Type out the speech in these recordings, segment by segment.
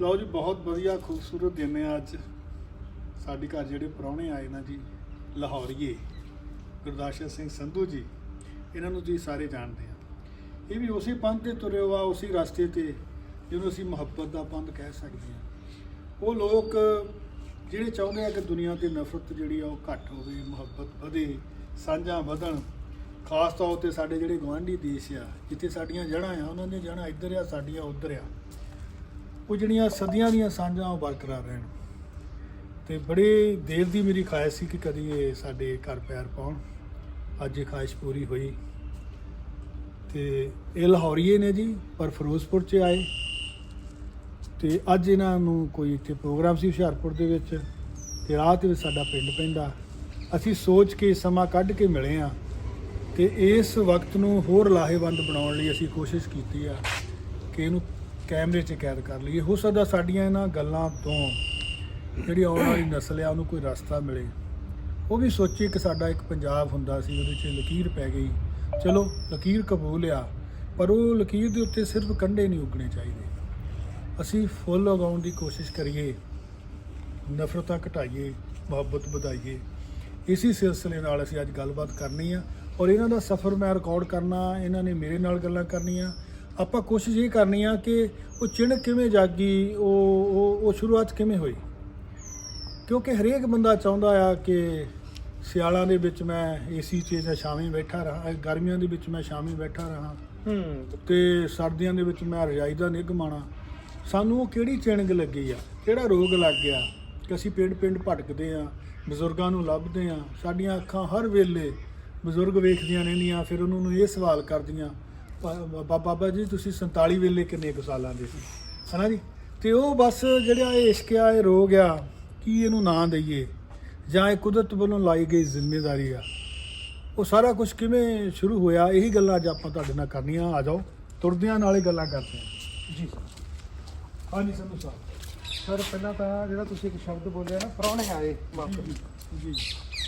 ਲਓ ਜੀ, ਬਹੁਤ ਵਧੀਆ ਖੂਬਸੂਰਤ ਦਿਨ ਹੈ ਅੱਜ। ਸਾਡੇ ਘਰ ਜਿਹੜੇ ਪ੍ਰਾਹੁਣੇ ਆਏ ਨਾ ਜੀ, ਲਾਹੌਰੀਏ ਗੁਰਦਾਸ਼ਾ ਸਿੰਘ ਸੰਧੂ ਜੀ, ਇਹਨਾਂ ਨੂੰ ਤੁਸੀਂ ਸਾਰੇ ਜਾਣਦੇ ਆ। ਇਹ ਵੀ ਉਸੇ ਪੰਥ ਤੇ ਤੁਰੇ ਹੋਆ ਉਸੇ ਰਸਤੇ ਤੇ, ਜਿਹਨੂੰ ਅਸੀਂ ਮੁਹੱਬਤ ਦਾ ਪੰਥ ਕਹਿ ਸਕਦੇ ਹਾਂ ਉਹ ਲੋਕ ਜਿਹੜੇ ਚਾਹੁੰਦੇ ਆ ਕਿ ਦੁਨੀਆ ਤੇ ਨਫ਼ਰਤ ਜਿਹੜੀ ਆ ਉਹ ਘੱਟ ਹੋਵੇ, ਮੁਹੱਬਤ ਵਧੇ, ਸਾਂਝਾਂ ਵਧਣ। ਖਾਸ ਤੌਰ ਤੇ ਸਾਡੇ ਜਿਹੜੇ ਗਵਾਂਢੀ ਦੇਸ਼ ਆ, ਜਿੱਥੇ ਸਾਡੀਆਂ ਜੜ੍ਹਾਂ ਆ, ਉਹਨਾਂ ਦੀਆਂ ਜੜ੍ਹਾਂ ਇੱਧਰ ਆ, ਸਾਡੀਆਂ ਉੱਧਰ ਆ। ਉਹ ਜਿਹੜੀਆਂ ਸਦੀਆਂ ਦੀਆਂ ਸਾਂਝਾਂ ਉਹ ਬਰਕਰਾਰ ਰਹਿਣ। ਤੇ ਬੜੇ ਦੇਰ ਦੀ ਮੇਰੀ ਖਾਹਿਸ਼ ਸੀ ਕਿ ਕਦੀ ਇਹ ਸਾਡੇ ਘਰ ਪੈਰ ਪਾਉਣ। ਅੱਜ ਇਹ ਖਾਇਸ਼ ਪੂਰੀ ਹੋਈ। ਤੇ ਇਹ ਲਾਹੌਰੀਏ ਨੇ ਜੀ, ਪਰ ਫਿਰੋਜ਼ਪੁਰ ਚ ਆਏ। ਤੇ ਅੱਜ ਇਹਨਾਂ ਨੂੰ ਕੋਈ ਇੱਥੇ ਪ੍ਰੋਗਰਾਮ ਸੀ ਹੁਸ਼ਿਆਰਪੁਰ ਦੇ ਵਿੱਚ। ਤੇ ਰਾਹ ਵਿੱਚ ਸਾਡਾ ਪਿੰਡ ਪੈਂਦਾ। ਅਸੀਂ ਸੋਚ ਕੇ ਸਮਾਂ ਕੱਢ ਕੇ ਮਿਲੇ ਆ ਤੇ ਇਸ ਵਕਤ ਨੂੰ ਹੋਰ ਲਾਹੇਵੰਦ ਬਣਾਉਣ ਲਈ ਅਸੀਂ ਕੋਸ਼ਿਸ਼ ਕੀਤੀ ਆ ਕਿ ਇਹਨੂੰ ਕੈਮਰੇ 'ਚ ਕੈਦ ਕਰ ਲਈਏ। ਹੋ ਸਕਦਾ ਸਾਡੀਆਂ ਇਹਨਾਂ ਗੱਲਾਂ ਤੋਂ ਜਿਹੜੀ ਆਉਣ ਵਾਲੀ ਨਸਲ ਆ, ਉਹਨੂੰ ਕੋਈ ਰਸਤਾ ਮਿਲੇ। ਉਹ ਵੀ ਸੋਚੇ ਕਿ ਸਾਡਾ ਇੱਕ ਪੰਜਾਬ ਹੁੰਦਾ ਸੀ, ਉਹਦੇ 'ਚ ਲਕੀਰ ਪੈ ਗਈ। ਚਲੋ, ਲਕੀਰ ਕਬੂਲ ਆ, ਪਰ ਉਹ ਲਕੀਰ ਦੇ ਉੱਤੇ ਸਿਰਫ ਕੰਡੇ ਨਹੀਂ ਉੱਗਣੇ ਚਾਹੀਦੇ। ਅਸੀਂ ਫੁੱਲ ਉਗਾਉਣ ਦੀ ਕੋਸ਼ਿਸ਼ ਕਰੀਏ, ਨਫ਼ਰਤਾਂ ਘਟਾਈਏ, ਮੁਹੱਬਤ ਵਧਾਈਏ। ਇਸੇ ਸਿਲਸਿਲੇ ਨਾਲ ਅਸੀਂ ਅੱਜ ਗੱਲਬਾਤ ਕਰਨੀ ਆ ਔਰ ਇਹਨਾਂ ਦਾ ਸਫ਼ਰ ਮੈਂ ਰਿਕਾਰਡ ਕਰਨਾ, ਇਹਨਾਂ ਨੇ ਮੇਰੇ ਨਾਲ ਗੱਲਾਂ ਕਰਨੀਆਂ ਆਪਾਂ ਕੋਸ਼ਿਸ਼ ਇਹ ਕਰਨੀ ਆ ਕਿ ਉਹ ਚਿਣ ਕਿਵੇਂ ਜਾਗੀ ਉਹ ਉਹ ਉਹ ਸ਼ੁਰੂਆਤ ਕਿਵੇਂ ਹੋਈ? ਕਿਉਂਕਿ ਹਰੇਕ ਬੰਦਾ ਚਾਹੁੰਦਾ ਆ ਕਿ ਸਿਆਲਾਂ ਦੇ ਵਿੱਚ ਮੈਂ ਏਸੀ 'ਚ ਜਾਂ ਛਾਵੇਂ ਬੈਠਾ ਰਹਾ ਗਰਮੀਆਂ ਦੇ ਵਿੱਚ ਮੈਂ ਛਾਵੇਂ ਬੈਠਾ ਰਹਾ। ਹੂੰ। ਤੇ ਸਰਦੀਆਂ ਦੇ ਵਿੱਚ ਮੈਂ ਰਜਾਈ ਦਾ ਨਿੱਘ ਮਾਣਾ। ਸਾਨੂੰ ਉਹ ਕਿਹੜੀ ਚਿਣਗ ਲੱਗੀ ਆ? ਕਿਹੜਾ ਰੋਗ ਲੱਗ ਗਿਆ? ਕਿ ਅਸੀਂ ਪਿੰਡ ਪਿੰਡ ਭਟਕਦੇ ਆ ਬਜ਼ੁਰਗਾਂ ਨੂੰ ਲੱਭਦੇ ਆ ਸਾਡੀਆਂ ਅੱਖਾਂ ਹਰ ਵੇਲੇ ਬਜ਼ੁਰਗ ਵੇਖਦੀਆਂ ਰਹਿੰਦੀਆਂ ਫਿਰ ਉਹਨਾਂ ਨੂੰ ਇਹ ਸਵਾਲ ਕਰਦੀਆਂ "ਬਾ- ਬਾ- ਬਾਬਾ ਜੀ ਤੁਸੀਂ 47 ਵੇਲੇ ਕਿੰਨੇ ਕੁ ਸਾਲਾਂ ਦੇ ਸੀ? ਹਨਾ ਜੀ? ਤੇ ਉਹ ਬਸ ਜਿਹੜਾ ਇਹ ਇਸ਼ਕ ਆ ਇਹ ਰੋਗ ਆ ਕੀ ਇਹਨੂੰ ਨਾਂ ਦਈਏ? ਜਾਂ ਇਹ ਕੁਦਰਤ ਵੱਲੋਂ ਲਾਈ ਗਈ ਜ਼ਿੰਮੇਵਾਰੀ ਆ? ਉਹ ਸਾਰਾ ਕੁਝ ਕਿਵੇਂ ਸ਼ੁਰੂ ਹੋਇਆ? ਇਹੀ ਗੱਲਾਂ ਅੱਜ ਆਪਾਂ ਤੁਹਾਡੇ ਨਾਲ ਕਰਨੀਆਂ। ਆ ਜਾਓ। ਤੁਰਦਿਆਂ ਨਾਲੇ ਗੱਲਾਂ ਕਰਦੇ ਹਾਂ। ਜੀ। ਹਾਂਜੀ ਸੰਧੂ ਸਾਹਿਬ। ਸਰ ਪਹਿਲਾਂ ਤਾਂ ਜਿਹੜਾ ਤੁਸੀਂ ਇੱਕ ਸ਼ਬਦ ਬੋਲਿਆ ਨਾ ਪ੍ਰਾਹੁਣੇ ਆਏ ਵਾਪਸ। ਜੀ।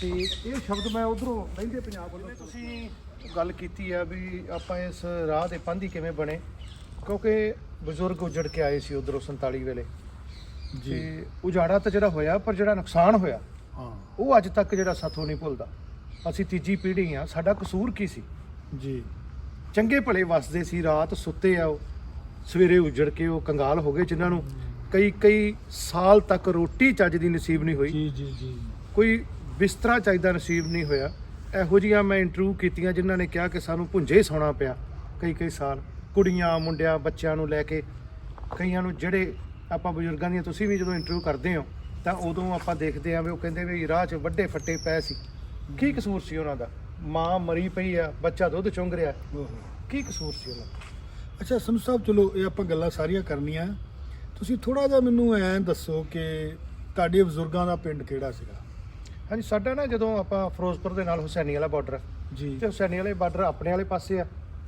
ਤੇ ਇਹ ਸ਼ਬਦ ਮੈਂ ਉਧਰੋਂ ਲਹਿੰਦੇ ਪੰਜਾਬ ਵੱਲੋਂ। ਤੁਸੀਂ ਗੱਲ ਕੀਤੀ ਆ ਵੀ ਆਪਾਂ ਇਸ ਰਾਹ ਦੇ ਪੰਧੀ ਕਿਵੇਂ ਬਣੇ ਕਿਉਂਕਿ ਬਜ਼ੁਰਗ ਉਜੜ ਕੇ ਆਏ ਸੀ ਉਧਰੋਂ 47 ਵੇਲੇ। ਜੀ। ਉਜਾੜਾ ਤਾਂ ਜਿਹੜਾ ਹੋਇਆ ਪਰ ਜਿਹੜਾ ਨੁਕਸਾਨ ਹੋਇਆ ਹਾਂ। ਉਹ ਅੱਜ ਤੱਕ ਜਿਹੜਾ ਸਾਥੋਂ ਨਹੀਂ ਭੁੱਲਦਾ। ਅਸੀਂ ਤੀਜੀ ਪੀੜ੍ਹੀ ਆ ਸਾਡਾ ਕਸੂਰ ਕੀ ਸੀ? ਜੀ। ਚੰਗੇ ਭਲੇ ਵਸਦੇ ਸੀ ਰਾਤ ਸੁੱਤੇ ਆ ਉਹ ਸਵੇਰੇ ਉਜੜ ਕੇ ਉਹ ਕੰਗਾਲ ਹੋ ਗਏ ਜਿਨ੍ਹਾਂ ਨੂੰ ਕਈ ਕਈ ਸਾਲ ਤੱਕ ਰੋਟੀ ਚੱਜ ਦੀ ਨਸੀਬ ਨਹੀਂ ਹੋਈ। ਜੀ ਜੀ ਜੀ। ਕੋਈ ਬਿਸਤਰਾ ਚਾਹੀਦਾ ਨਸੀਬ ਨਹੀਂ ਹੋਇਆ। ਇਹੋ ਜਿਹੀਆਂ ਮੈਂ ਇੰਟਰਵਿਊ ਕੀਤੀਆਂ ਜਿਨ੍ਹਾਂ ਨੇ ਕਿਹਾ ਕਿ ਸਾਨੂੰ ਭੁੰਜੇ ਸੌਣਾ ਪਿਆ ਕਈ ਕਈ ਸਾਲ। ਕੁੜੀਆਂ ਮੁੰਡਿਆਂ ਬੱਚਿਆਂ ਨੂੰ ਲੈ ਕੇ ਕਈਆਂ ਨੂੰ ਜਿਹੜੇ ਆਪਾਂ ਬਜ਼ੁਰਗਾਂ ਦੀਆਂ ਤੁਸੀਂ ਵੀ ਜਦੋਂ ਇੰਟਰਵਿਊ ਕਰਦੇ ਹੋ ਤਾਂ ਉਦੋਂ ਆਪਾਂ ਦੇਖਦੇ ਆਂ ਵੀ ਉਹ ਕਹਿੰਦੇ ਵੀ ਰਾਹ 'ਚ ਵੱਡੇ ਫੱਟੇ ਪਏ ਸੀ। ਕੀ ਕਸੂਰ ਸੀ ਉਹਨਾਂ ਦਾ? ਮਾਂ ਮਰੀ ਪਈ ਆ ਬੱਚਾ ਦੁੱਧ ਚੁੰਗ ਰਿਹਾ। ਕੀ ਕਸੂਰ ਸੀ ਉਹਨਾਂ ਦਾ? ਅੱਛਾ ਸੰਧੂ ਸਾਹਿਬ ਚਲੋ ਇਹ ਆਪਾਂ ਗੱਲਾਂ ਸਾਰੀਆਂ ਕਰਨੀਆਂ। ਤੁਸੀਂ ਥੋੜਾ ਜਿਹਾ ਮੈਨੂੰ ਐਂ ਦੱਸੋ ਕਿ ਤੁਹਾਡੇ ਬਜ਼ੁਰਗਾਂ ਦਾ ਪਿੰਡ ਕਿਹੜਾ ਸੀਗਾ? ਹਾਂਜੀ ਸਾਡਾ ਨਾ ਜਦੋਂ ਆਪਾਂ ਫਿਰੋਜ਼ਪੁਰ ਦੇ ਨਾਲ ਹੁਸੈਨੀ ਵਾਲਾ ਬਾਰਡਰ ਜੀ। ਤੇ ਹੁਸੈਨੀ ਵਾਲੇ ਬਾਰਡਰ ਆਪਣੇ ਵਾਲੇ ਪਾਸੇ ਆ।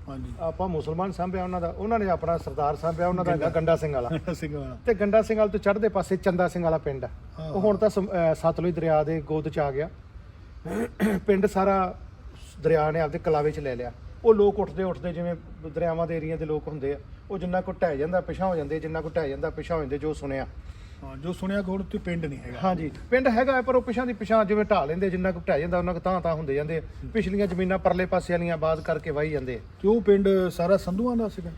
ਹਾਂਜੀ। ਆਪਾਂ ਮੁਸਲਮਾਨ ਸਾਂਭਿਆ ਉਹਨਾਂ ਦਾ ਉਹਨਾਂ ਨੇ ਆਪਣਾ ਸਰਦਾਰ ਸਾਂਭਿਆ ਉਹਨਾਂ ਦਾ ਹੈਗਾ ਗੰਡਾ ਸਿੰਘ ਵਾਲਾ। ਸਿੰਘ ਵਾਲਾ। ਤੇ ਗੰਡਾ ਸਿੰਘ ਵਾਲ ਤੋਂ ਚੜ੍ਹਦੇ ਪਾਸੇ ਚੰਦਾ ਸਿੰਘ ਵਾਲਾ ਪਿੰਡ ਆ। ਉਹ ਹੁਣ ਤਾਂ ਸਤਲੁਜ ਦਰਿਆ ਦੇ ਗੋਦ ਚ ਆ ਗਿਆ। ਪਿੰਡ ਸਾਰਾ ਦਰਿਆ ਨੇ ਆਪਦੇ ਕਲਾਵੇ ਚ ਲੈ ਲਿਆ। ਉਹ ਲੋਕ ਉੱਠਦੇ ਉੱਠਦੇ ਜਿਵੇਂ ਦਰਿਆਵਾਂ ਦੇ ਏਰੀਆ ਦੇ ਲੋਕ ਹੁੰਦੇ ਆ ਉਹ ਜਿੰਨਾ ਕੋ ਢਹਿ ਜਾਂਦਾ ਪਿਛਾ ਹੋ ਜਾਂਦੇ ਜਿੰਨਾ ਕੋ ਢਹਿ ਜਾਂਦਾ ਪਿਛਾ ਹੋ ਜਾਂਦੇ ਜੋ ਸੁਣਿਆ। ਹਾਂ ਜੋ ਸੁਣਿਆ ਕਿ ਹੁਣ ਉੱਥੇ ਪਿੰਡ ਨਹੀਂ ਹੈਗਾ। ਹਾਂਜੀ ਪਿੰਡ ਹੈਗਾ ਹੈ, ਪਰ ਉਹ ਪਿਛਾਂ ਦੀ ਪਿਛਾਂ ਜਿਵੇਂ ਢਾਹ ਲੈਂਦੇ ਜਿੰਨਾ ਕੋ ਢਹਿ ਜਾਂਦਾ ਉਹਨਾਂ ਕੋ ਤਾਂ ਤਾਂ ਹੁੰਦੇ ਜਾਂਦੇ ਆ। ਪਿਛਲੀਆਂ ਜ਼ਮੀਨਾਂ ਪਰਲੇ ਪਾਸੇ ਵਾਲੀਆਂ ਬਾਜ਼ ਕਰਕੇ ਵਾਹੀ ਜਾਂਦੇ ਆ। ਤੇ ਉਹ ਪਿੰਡ ਸਾਰਾ ਸੰਧੂਆਂ ਦਾ ਸੀਗਾ?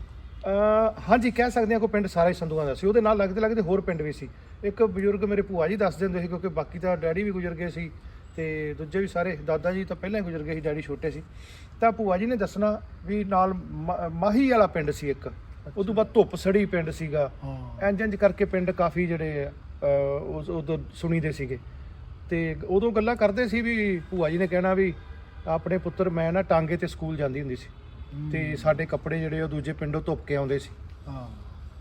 ਅਹ ਹਾਂਜੀ ਕਹਿ ਸਕਦੇ ਹਾਂ ਕੋਈ ਪਿੰਡ ਸਾਰਾ ਹੀ ਸੰਧੂਆਂ ਦਾ ਸੀ। ਉਹਦੇ ਨਾਲ ਲੱਗਦੇ ਲੱਗਦੇ ਹੋਰ ਪਿੰਡ ਵੀ ਸੀ। ਇੱਕ ਬਜ਼ੁਰਗ ਮੇਰੇ ਭੂਆ ਜੀ ਦੱਸਦੇ ਹੁੰਦੇ ਸੀ ਕਿਉਂਕਿ ਬਾਕੀ ਤਾਂ ਡੈਡੀ ਵੀ ਗੁਜ਼ਰ ਗਏ ਸੀ ਤੇ ਦੂਜੇ ਵੀ ਸਾਰੇ ਦਾਦਾ ਜੀ ਤਾਂ ਪਹਿਲਾਂ ਹੀ ਗੁਜ਼ਰ ਗਏ ਸੀ ਡੈਡੀ ਛੋਟੇ ਸੀ। ਤਾਂ ਭੂਆ ਜੀ ਨੇ ਦੱਸਣਾ ਵੀ ਨਾਲ ਮ- ਮਾਹੀ ਵਾਲਾ ਪਿੰਡ ਸੀ ਇੱਕ। ਉਦੋਂ ਬਾਅਦ ਧੁੱਪ ਸੜੀ ਪਿੰਡ ਸੀਗਾ। ਹਾਂ। ਇੰਜ ਇੰਜ ਕਰਕੇ ਪਿੰਡ ਕਾਫੀ ਜਿਹੜੇ ਉਸ ਉਦੋਂ ਸੁਣੀਦੇ ਸੀਗੇ। ਤੇ ਉਦੋਂ ਗੱਲਾਂ ਕਰਦੇ ਸੀ ਵੀ ਭੂਆ ਜੀ ਨੇ ਕਹਿਣਾ ਵੀ ਆਪਣੇ ਪੁੱਤਰ ਮੈਂ ਨਾ ਟਾਂਗੇ ਤੇ ਸਕੂਲ ਜਾਂਦੀ ਹੁੰਦੀ ਸੀ। ਤੇ ਸਾਡੇ ਕੱਪੜੇ ਜਿਹੜੇ ਉਹ ਦੂਜੇ ਪਿੰਡੋਂ ਧੁੱਪ ਕੇ ਆਉਂਦੇ ਸੀ। ਹਾਂ।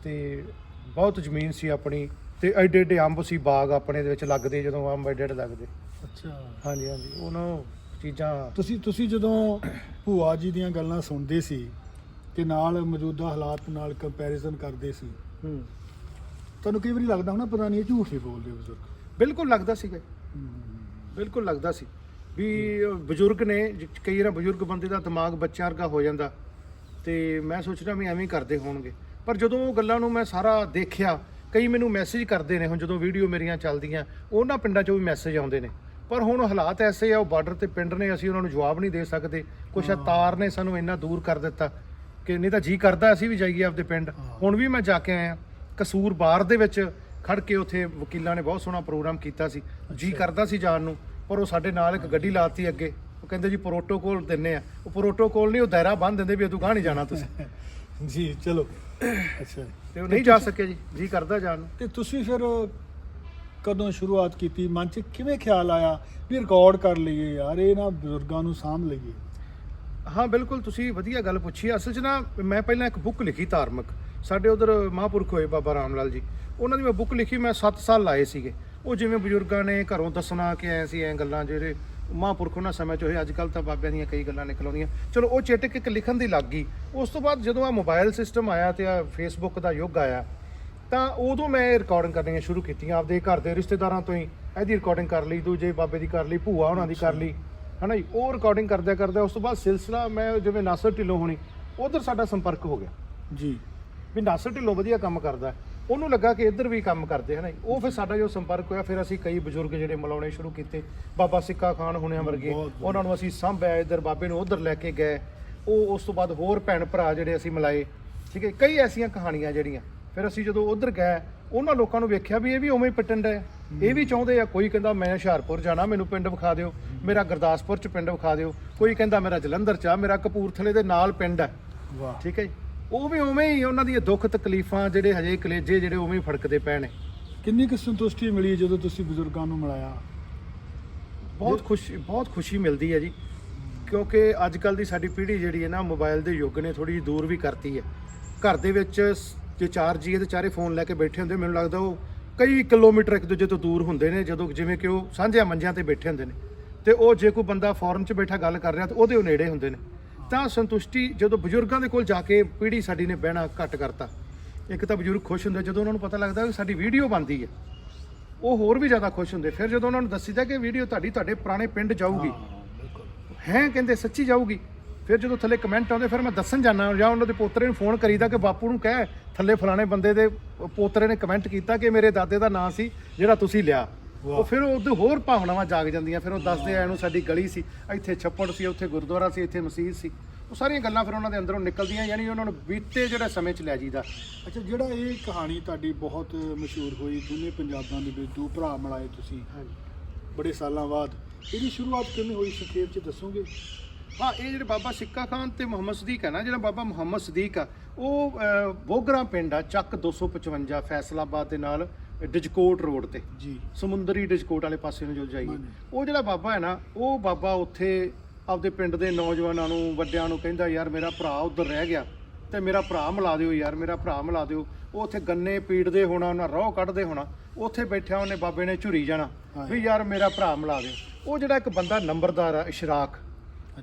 ਤੇ ਬਹੁਤ ਜ਼ਮੀਨ ਸੀ ਆਪਣੀ। ਤੇ ਐਡੇ ਐਡੇ ਅੰਬ ਸੀ ਬਾਗ ਆਪਣੇ ਦੇ ਵਿੱਚ ਲੱਗਦੇ ਜਦੋਂ ਅੰਬ ਐਡੇ ਐਡੇ ਲੱਗਦੇ। ਅੱਛਾ। ਹਾਂਜੀ ਹਾਂਜੀ। ਉਹਨਾਂ ਚੀਜ਼ਾਂ ਤੁਸੀਂ ਤੁਸੀਂ ਜਦੋਂ ਭੂਆ ਜੀ ਦੀਆਂ ਗੱਲਾਂ ਸੁਣਦੇ ਸੀ ਤੇ ਨਾਲ ਮੌਜੂਦਾ ਹਾਲਾਤ ਨਾਲ ਕੰਪੈਰੀਜ਼ਨ ਕਰਦੇ ਸੀ। ਹੂੰ। ਤੁਹਾਨੂੰ ਕਈ ਵਾਰੀ ਲੱਗਦਾ ਹੋਣਾ ਪਤਾ ਨਹੀਂ ਇਹ ਝੂਠ ਹੀ ਬੋਲਦੇ ਬਜ਼ੁਰਗ। ਬਿਲਕੁਲ ਲੱਗਦਾ ਸੀਗਾ ਬਿਲਕੁਲ ਲੱਗਦਾ ਸੀ। ਵੀ ਬਜ਼ੁਰਗ ਨੇ ਕਈ ਵਾਰ ਬਜ਼ੁਰਗ ਬੰਦੇ ਦਾ ਦਿਮਾਗ ਬੱਚਾ ਵਰਗਾ ਹੋ ਜਾਂਦਾ। ਤੇ ਮੈਂ ਸੋਚਦਾ ਵੀ ਐਵੇਂ ਕਰਦੇ ਹੋਣਗੇ। ਪਰ ਜਦੋਂ ਉਹ ਗੱਲਾਂ ਨੂੰ ਮੈਂ ਸਾਰਾ ਦੇਖਿਆ ਕਈ ਮੈਨੂੰ ਮੈਸੇਜ ਕਰਦੇ ਨੇ ਹੁਣ ਜਦੋਂ ਵੀਡੀਓ ਮੇਰੀਆਂ ਚੱਲਦੀਆਂ ਉਹਨਾਂ ਪਿੰਡਾਂ 'ਚੋਂ ਵੀ ਮੈਸੇਜ ਆਉਂਦੇ ਨੇ। ਪਰ ਹੁਣ ਹਾਲਾਤ ਐਸੇ ਆ ਉਹ ਬਾਰਡਰ ਤੇ ਪਿੰਡ ਨੇ ਅਸੀਂ ਉਹਨਾਂ ਨੂੰ ਜਵਾਬ ਨਹੀਂ ਦੇ ਸਕਦੇ। ਕੁਛ ਤਾਰ ਨੇ ਸਾਨੂੰ ਇੰਨਾ ਦੂਰ ਕਰ ਦਿੱਤਾ। ਕਿ ਨਹੀਂ ਤਾਂ ਜੀ ਕਰਦਾ ਅਸੀਂ ਵੀ ਜਾਈਏ ਆਪਦੇ ਪਿੰਡ। ਹੁਣ ਵੀ ਮੈਂ ਜਾ ਕੇ ਆਇਆ। ਕਸੂਰ ਬਾਰ ਦੇ ਵਿੱਚ ਖੜ ਕੇ ਉੱਥੇ ਵਕੀਲਾਂ ਨੇ ਬਹੁਤ ਸੋਹਣਾ ਪ੍ਰੋਗਰਾਮ ਕੀਤਾ ਸੀ। ਜੀ ਕਰਦਾ ਸੀ ਜਾਣ ਨੂੰ ਪਰ ਉਹ ਸਾਡੇ ਨਾਲ ਇੱਕ ਗੱਡੀ ਲਾਤੀ ਅੱਗੇ। ਉਹ ਕਹਿੰਦੇ ਜੀ ਪ੍ਰੋਟੋਕੋਲ ਦਿੰਨੇ ਆ। ਉਹ ਪ੍ਰੋਟੋਕੋਲ ਨਹੀਂ ਉਹ ਦਾਇਰਾ ਬੰਨ ਦਿੰਦੇ ਵੀ ਇਹ ਗਾਹ ਨਹੀਂ ਜਾਣਾ ਤੁਸੀਂ। ਜੀ ਚਲੋ। ਅੱਛਾ। ਤੇ ਉਹ ਨਹੀਂ ਜਾ ਸਕੇ ਜੀ। ਜੀ ਕਰਦਾ ਜਾਣ ਨੂੰ। ਤੇ ਤੁਸੀਂ ਫਿਰ ਕਦੋਂ ਸ਼ੁਰੂਆਤ ਕੀਤੀ? ਮਨ 'ਚ ਕਿਵੇਂ ਖਿਆਲ ਆਇਆ ਵੀ ਰਿਕਾਰਡ ਕਰ ਲਈਏ ਯਾਰ ਇਹ ਨਾ ਬਜ਼ੁਰਗਾਂ ਨੂੰ ਸਾਂਭ ਲਈਏ? ਹਾਂ ਬਿਲਕੁਲ ਤੁਸੀਂ ਵਧੀਆ ਗੱਲ ਪੁੱਛੀ ਹੈ। ਅਸਲ 'ਚ ਨਾ ਮੈਂ ਪਹਿਲਾਂ ਇੱਕ ਬੁੱਕ ਲਿਖੀ ਧਾਰਮਿਕ। ਸਾਡੇ ਉਧਰ ਮਹਾਂਪੁਰਖ ਹੋਏ ਬਾਬਾ ਰਾਮ ਲਾਲ ਜੀ। ਉਹਨਾਂ ਦੀ ਮੈਂ ਬੁੱਕ ਲਿਖੀ ਮੈਂ 7 ਸਾਲ ਲਾਏ ਸੀਗੇ। ਉਹ ਜਿਵੇਂ ਬਜ਼ੁਰਗਾਂ ਨੇ ਘਰੋਂ ਦੱਸਣਾ ਕਿ ਐ ਸੀ ਐ ਗੱਲਾਂ ਜਿਹੜੇ ਮਹਾਂਪੁਰਖ ਉਹਨਾਂ ਸਮੇਂ 'ਚ ਹੋਏ ਅੱਜ ਕੱਲ ਤਾਂ ਬਾਬਿਆਂ ਦੀਆਂ ਕਈ ਗੱਲਾਂ ਨਿਕਲ ਆਉਂਦੀਆਂ ਚਲੋ ਉਹ ਚਿੱਟਕ ਇੱਕ ਲਿਖਣ ਦੀ ਲੱਗ ਗਈ। ਉਸ ਤੋਂ ਬਾਅਦ ਜਦੋਂ ਆ ਮੋਬਾਈਲ ਸਿਸਟਮ ਆਇਆ ਤੇ ਆ ਫੇਸਬੁੱਕ ਦਾ ਯੁੱਗ ਆਇਆ ਤਾਂ ਉਦੋਂ ਮੈਂ ਰਿਕਾਰਡਿੰਗ ਕਰਨੀਆਂ ਸ਼ੁਰੂ ਕੀਤੀਆਂ। ਆਪਦੇ ਘਰ ਦੇ ਰਿਸ਼ਤੇਦਾਰਾਂ ਤੋਂ ਹੀ। ਇਹਦੀ ਰਿਕਾਰਡਿੰਗ ਕਰ ਲਈ ਦੂਜੇ ਬਾਬੇ ਦੀ ਕਰ ਲਈ ਭੂਆ ਉਹਨਾਂ ਦੀ ਕਰ ਲਈ। ਹਨਾ ਜੀ? ਉਹ ਰਿਕਾਰਡਿੰਗ ਕਰਦਿਆਂ ਕਰਦਿਆਂ ਉਸ ਤੋਂ ਬਾਅਦ ਸਿਲਸਿਲਾ ਮੈਂ ਜਿਵੇਂ ਨਾਸਰ ਢਿੱਲੋਂ ਹੋਣੀ ਉਧਰ ਸਾਡਾ ਸੰਪਰਕ ਹੋ ਗਿਆ। ਜੀ। ਵੀ ਨਾਸਰ ਢਿੱਲੋਂ ਵਧੀਆ ਕੰਮ ਕਰਦਾ। ਉਹਨੂੰ ਲੱਗਾ ਕਿ ਇੱਧਰ ਵੀ ਕੰਮ ਕਰਦੇ ਹਨਾ। ਉਹ ਫਿਰ ਸਾਡਾ ਜੋ ਸੰਪਰਕ ਹੋਇਆ ਫਿਰ ਅਸੀਂ ਕਈ ਬਜ਼ੁਰਗ ਜਿਹੜੇ ਮਿਲਾਉਣੇ ਸ਼ੁਰੂ ਕੀਤੇ। ਬਾਬਾ ਸਿੱਕਾ ਖਾਨ ਹੁਣਿਆਂ ਵਰਗੇ। ਉਹਨਾਂ ਨੂੰ ਅਸੀਂ ਸਾਂਭਿਆ ਇੱਧਰ ਬਾਬੇ ਨੂੰ ਉਧਰ ਲੈ ਕੇ ਗਏ। ਉਹ ਉਸ ਤੋਂ ਬਾਅਦ ਹੋਰ ਭੈਣ ਭਰਾ ਜਿਹੜੇ ਅਸੀਂ ਮਿਲਾਏ। ਠੀਕ ਹੈ ਕਈ ਐਸੀਆਂ ਕਹਾਣੀਆਂ ਜਿਹੜੀਆਂ ਫਿਰ ਅਸੀਂ ਜਦੋਂ ਉਧਰ ਗਏ ਉਹਨਾਂ ਲੋਕਾਂ ਨੂੰ ਵੇਖਿਆ ਵੀ ਇਹ ਵੀ ਉਵੇਂ ਹੀ ਦਾ ਇਹ ਵੀ ਚਾਹੁੰਦੇ ਆ ਕੋਈ ਕਹਿੰਦਾ ਮੈਂ ਹੁਸ਼ਿਆਰਪੁਰ ਜਾਣਾ ਮੈਨੂੰ ਪਿੰਡ ਵਿਖਾ ਦਿਓ ਮੇਰਾ ਗੁਰਦਾਸਪੁਰ ਚ ਪਿੰਡ ਵਿਖਾ ਦਿਓ ਕੋਈ ਕਹਿੰਦਾ ਮੇਰਾ ਜਲੰਧਰ ਚ ਆ ਮੇਰਾ ਕਪੂਰਥਲੇ ਦੇ ਨਾਲ ਪਿੰਡ ਹੈ। ਵਾਹ। ਠੀਕ ਹੈ ਜੀ? ਉਹ ਵੀ ਉਵੇਂ ਹੀ ਉਹਨਾਂ ਦੀਆਂ ਦੁੱਖ ਤਕਲੀਫਾਂ ਜਿਹੜੇ ਹਜੇ ਕਲੇਜੇ ਜਿਹੜੇ ਉਵੇਂ ਹੀ ਫੜਕਦੇ ਪਏ ਨੇ। ਕਿੰਨੀ ਕੁ ਸੰਤੁਸ਼ਟੀ ਮਿਲੀ ਜਦੋਂ ਤੁਸੀਂ ਬਜ਼ੁਰਗਾਂ ਨੂੰ ਮਿਲਾਇਆ? ਬਹੁਤ ਖੁਸ਼ੀ ਬਹੁਤ ਖੁਸ਼ੀ ਮਿਲਦੀ ਹੈ ਜੀ। ਕਿਉਂਕਿ ਅੱਜ ਕੱਲ ਦੀ ਸਾਡੀ ਪੀੜ੍ਹੀ ਜਿਹੜੀ ਹੈ ਨਾ ਮੋਬਾਈਲ ਦੇ ਯੁੱਗ ਨੇ ਥੋੜੀ ਜਿਹੀ ਦੂਰ ਵੀ ਕਰਤੀ ਹੈ। ਘਰ ਦੇ ਵਿੱਚ ਜੇ ਚਾਰ ਜੀਏ ਤੇ ਚਾਰੇ ਫੋਨ ਲੈ ਕੇ ਬੈਠੇ ਹੁੰਦੇ ਮੈਨੂੰ ਲੱਗਦਾ ਉਹ ਕਈ ਕਿਲੋਮੀਟਰ ਇੱਕ ਦੂਜੇ ਤੋਂ ਦੂਰ ਹੁੰਦੇ ਨੇ ਜਦੋਂ ਜਿਵੇਂ ਕਿ ਉਹ ਸਾਂਝਿਆਂ ਮੰਜਿਆਂ ਤੇ ਬੈਠੇ ਹੁੰਦੇ ਨੇ। ਤੇ ਉਹ ਜੇ ਕੋਈ ਬੰਦਾ ਫੋਰਨ 'ਚ ਬੈਠਾ ਗੱਲ ਕਰ ਰਿਹਾ ਤਾਂ ਉਹਦੇ ਉਹ ਨੇੜੇ ਹੁੰਦੇ ਨੇ। ਤਾਂ ਸੰਤੁਸ਼ਟੀ ਜਦੋਂ ਬਜ਼ੁਰਗਾਂ ਦੇ ਕੋਲ ਜਾ ਕੇ ਪੀੜ੍ਹੀ ਸਾਡੀ ਨੇ ਬਹਿਣਾ ਘੱਟ ਕਰਤਾ। ਇੱਕ ਤਾਂ ਬਜ਼ੁਰਗ ਖੁਸ਼ ਹੁੰਦੇ ਜਦੋਂ ਉਹਨਾਂ ਨੂੰ ਪਤਾ ਲੱਗਦਾ ਕਿ ਸਾਡੀ ਵੀਡੀਓ ਬਣਦੀ ਹੈ। ਉਹ ਹੋਰ ਵੀ ਜ਼ਿਆਦਾ ਖੁਸ਼ ਹੁੰਦੇ। ਫਿਰ ਜਦੋਂ ਉਹਨਾਂ ਨੂੰ ਦੱਸੀਦਾ ਕਿ ਵੀਡੀਓ ਤੁਹਾਡੀ ਤੁਹਾਡੇ ਪੁਰਾਣੇ ਪਿੰਡ ਜਾਊਗੀ। ਹੈ ਕਹਿੰਦੇ ਸੱਚੀ ਜਾਊਗੀ। ਫਿਰ ਜਦੋਂ ਥੱਲੇ ਕਮੈਂਟ ਆਉਂਦੇ ਫਿਰ ਮੈਂ ਦੱਸਣ ਜਾਣਾ ਜਾਂ ਉਹਨਾਂ ਦੇ ਪੋਤਰੇ ਨੂੰ ਫੋਨ ਕਰੀਦਾ ਕਿ ਬਾਪੂ ਨੂੰ ਕਹਿ ਥੱਲੇ ਫਲਾਣੇ ਬੰਦੇ ਦੇ ਪੋਤਰੇ ਨੇ ਕਮੈਂਟ ਕੀਤਾ ਕਿ ਮੇਰੇ ਦਾਦੇ ਦਾ ਨਾਂ ਸੀ ਜਿਹੜਾ ਤੁਸੀਂ ਲਿਆ। ਉਹ ਫਿਰ ਉਹਦੇ ਹੋਰ ਭਾਵਨਾਵਾਂ ਜਾਗ ਜਾਂਦੀਆਂ ਫਿਰ ਉਹ ਦੱਸਦੇ ਆ ਇਹਨੂੰ ਸਾਡੀ ਗਲੀ ਸੀ ਇੱਥੇ ਛੱਪੜ ਸੀ ਉੱਥੇ ਗੁਰਦੁਆਰਾ ਸੀ ਇੱਥੇ ਮਸਜਿਦ ਸੀ। ਉਹ ਸਾਰੀਆਂ ਗੱਲਾਂ ਫਿਰ ਉਹਨਾਂ ਦੇ ਅੰਦਰੋਂ ਨਿਕਲਦੀਆਂ ਯਾਨੀ ਉਹਨਾਂ ਨੂੰ ਬੀਤੇ ਜਿਹੜੇ ਸਮੇਂ 'ਚ ਲੈ ਜੀਦਾ ਅੱਛਾ ਜਿਹੜਾ ਇਹ ਕਹਾਣੀ ਤੁਹਾਡੀ ਬਹੁਤ ਮਸ਼ਹੂਰ ਹੋਈ ਦੋਨੇ ਪੰਜਾਬਾਂ ਦੇ ਵਿੱਚ ਦੋ ਭਰਾ ਮਿਲਾਏ ਤੁਸੀਂ। ਬੜੇ ਸਾਲਾਂ ਬਾਅਦ। ਇਹਦੀ ਸ਼ੁਰੂਆਤ ਕਿਵੇਂ ਹੋਈ ਸੰਖੇਪ ਚ ਦੱਸੋਗੇ? ਹਾਂ ਇਹ ਜਿਹੜੇ ਬਾਬਾ ਸਿੱਕਾ ਖਾਨ ਤੇ ਮੁਹੰਮਦ ਸਦੀਕ ਹੈ ਨਾ ਜਿਹੜਾ ਬਾਬਾ ਮੁਹੰਮਦ ਸਦੀਕ ਆ ਉਹ ਬੋਗਰਾ ਪਿੰਡ ਆ ਚੱਕ 255 ਫੈਸਲਾਬਾਦ ਦੇ ਨਾਲ ਡਿਜਕੋਟ ਰੋਡ ਤੇ। ਜੀ। ਸਮੁੰਦਰੀ ਡਿਜਕੋਟ ਵਾਲੇ ਪਾਸੇ ਨੂੰ ਜੋ ਜਾਈਏ। ਉਹ ਜਿਹੜਾ ਬਾਬਾ ਹੈ ਨਾ ਉਹ ਬਾਬਾ ਉੱਥੇ ਆਪਦੇ ਪਿੰਡ ਦੇ ਨੌਜਵਾਨਾਂ ਨੂੰ ਵੱਡਿਆਂ ਨੂੰ ਕਹਿੰਦਾ ਯਾਰ ਮੇਰਾ ਭਰਾ ਉੱਧਰ ਰਹਿ ਗਿਆ ਤੇ ਮੇਰਾ ਭਰਾ ਮਿਲਾ ਦਿਓ ਯਾਰ ਮੇਰਾ ਭਰਾ ਮਿਲਾ ਦਿਓ। ਉਹ ਉੱਥੇ ਗੰਨੇ ਪੀੜਦੇ ਹੋਣਾ ਉਹਨਾਂ ਰੋਹ ਕੱਢਦੇ ਹੋਣਾ ਉੱਥੇ ਬੈਠਿਆ ਉਹਨੇ ਬਾਬੇ ਨੇ ਝੁਰੀ ਜਾਣਾ। ਵੀ ਯਾਰ ਮੇਰਾ ਭਰਾ ਮਿਲਾ ਦਿਓ। ਉਹ ਜਿਹੜਾ ਇੱਕ ਬੰਦਾ ਨੰਬਰਦਾਰ ਆ ਇਸ਼ਰਾਕ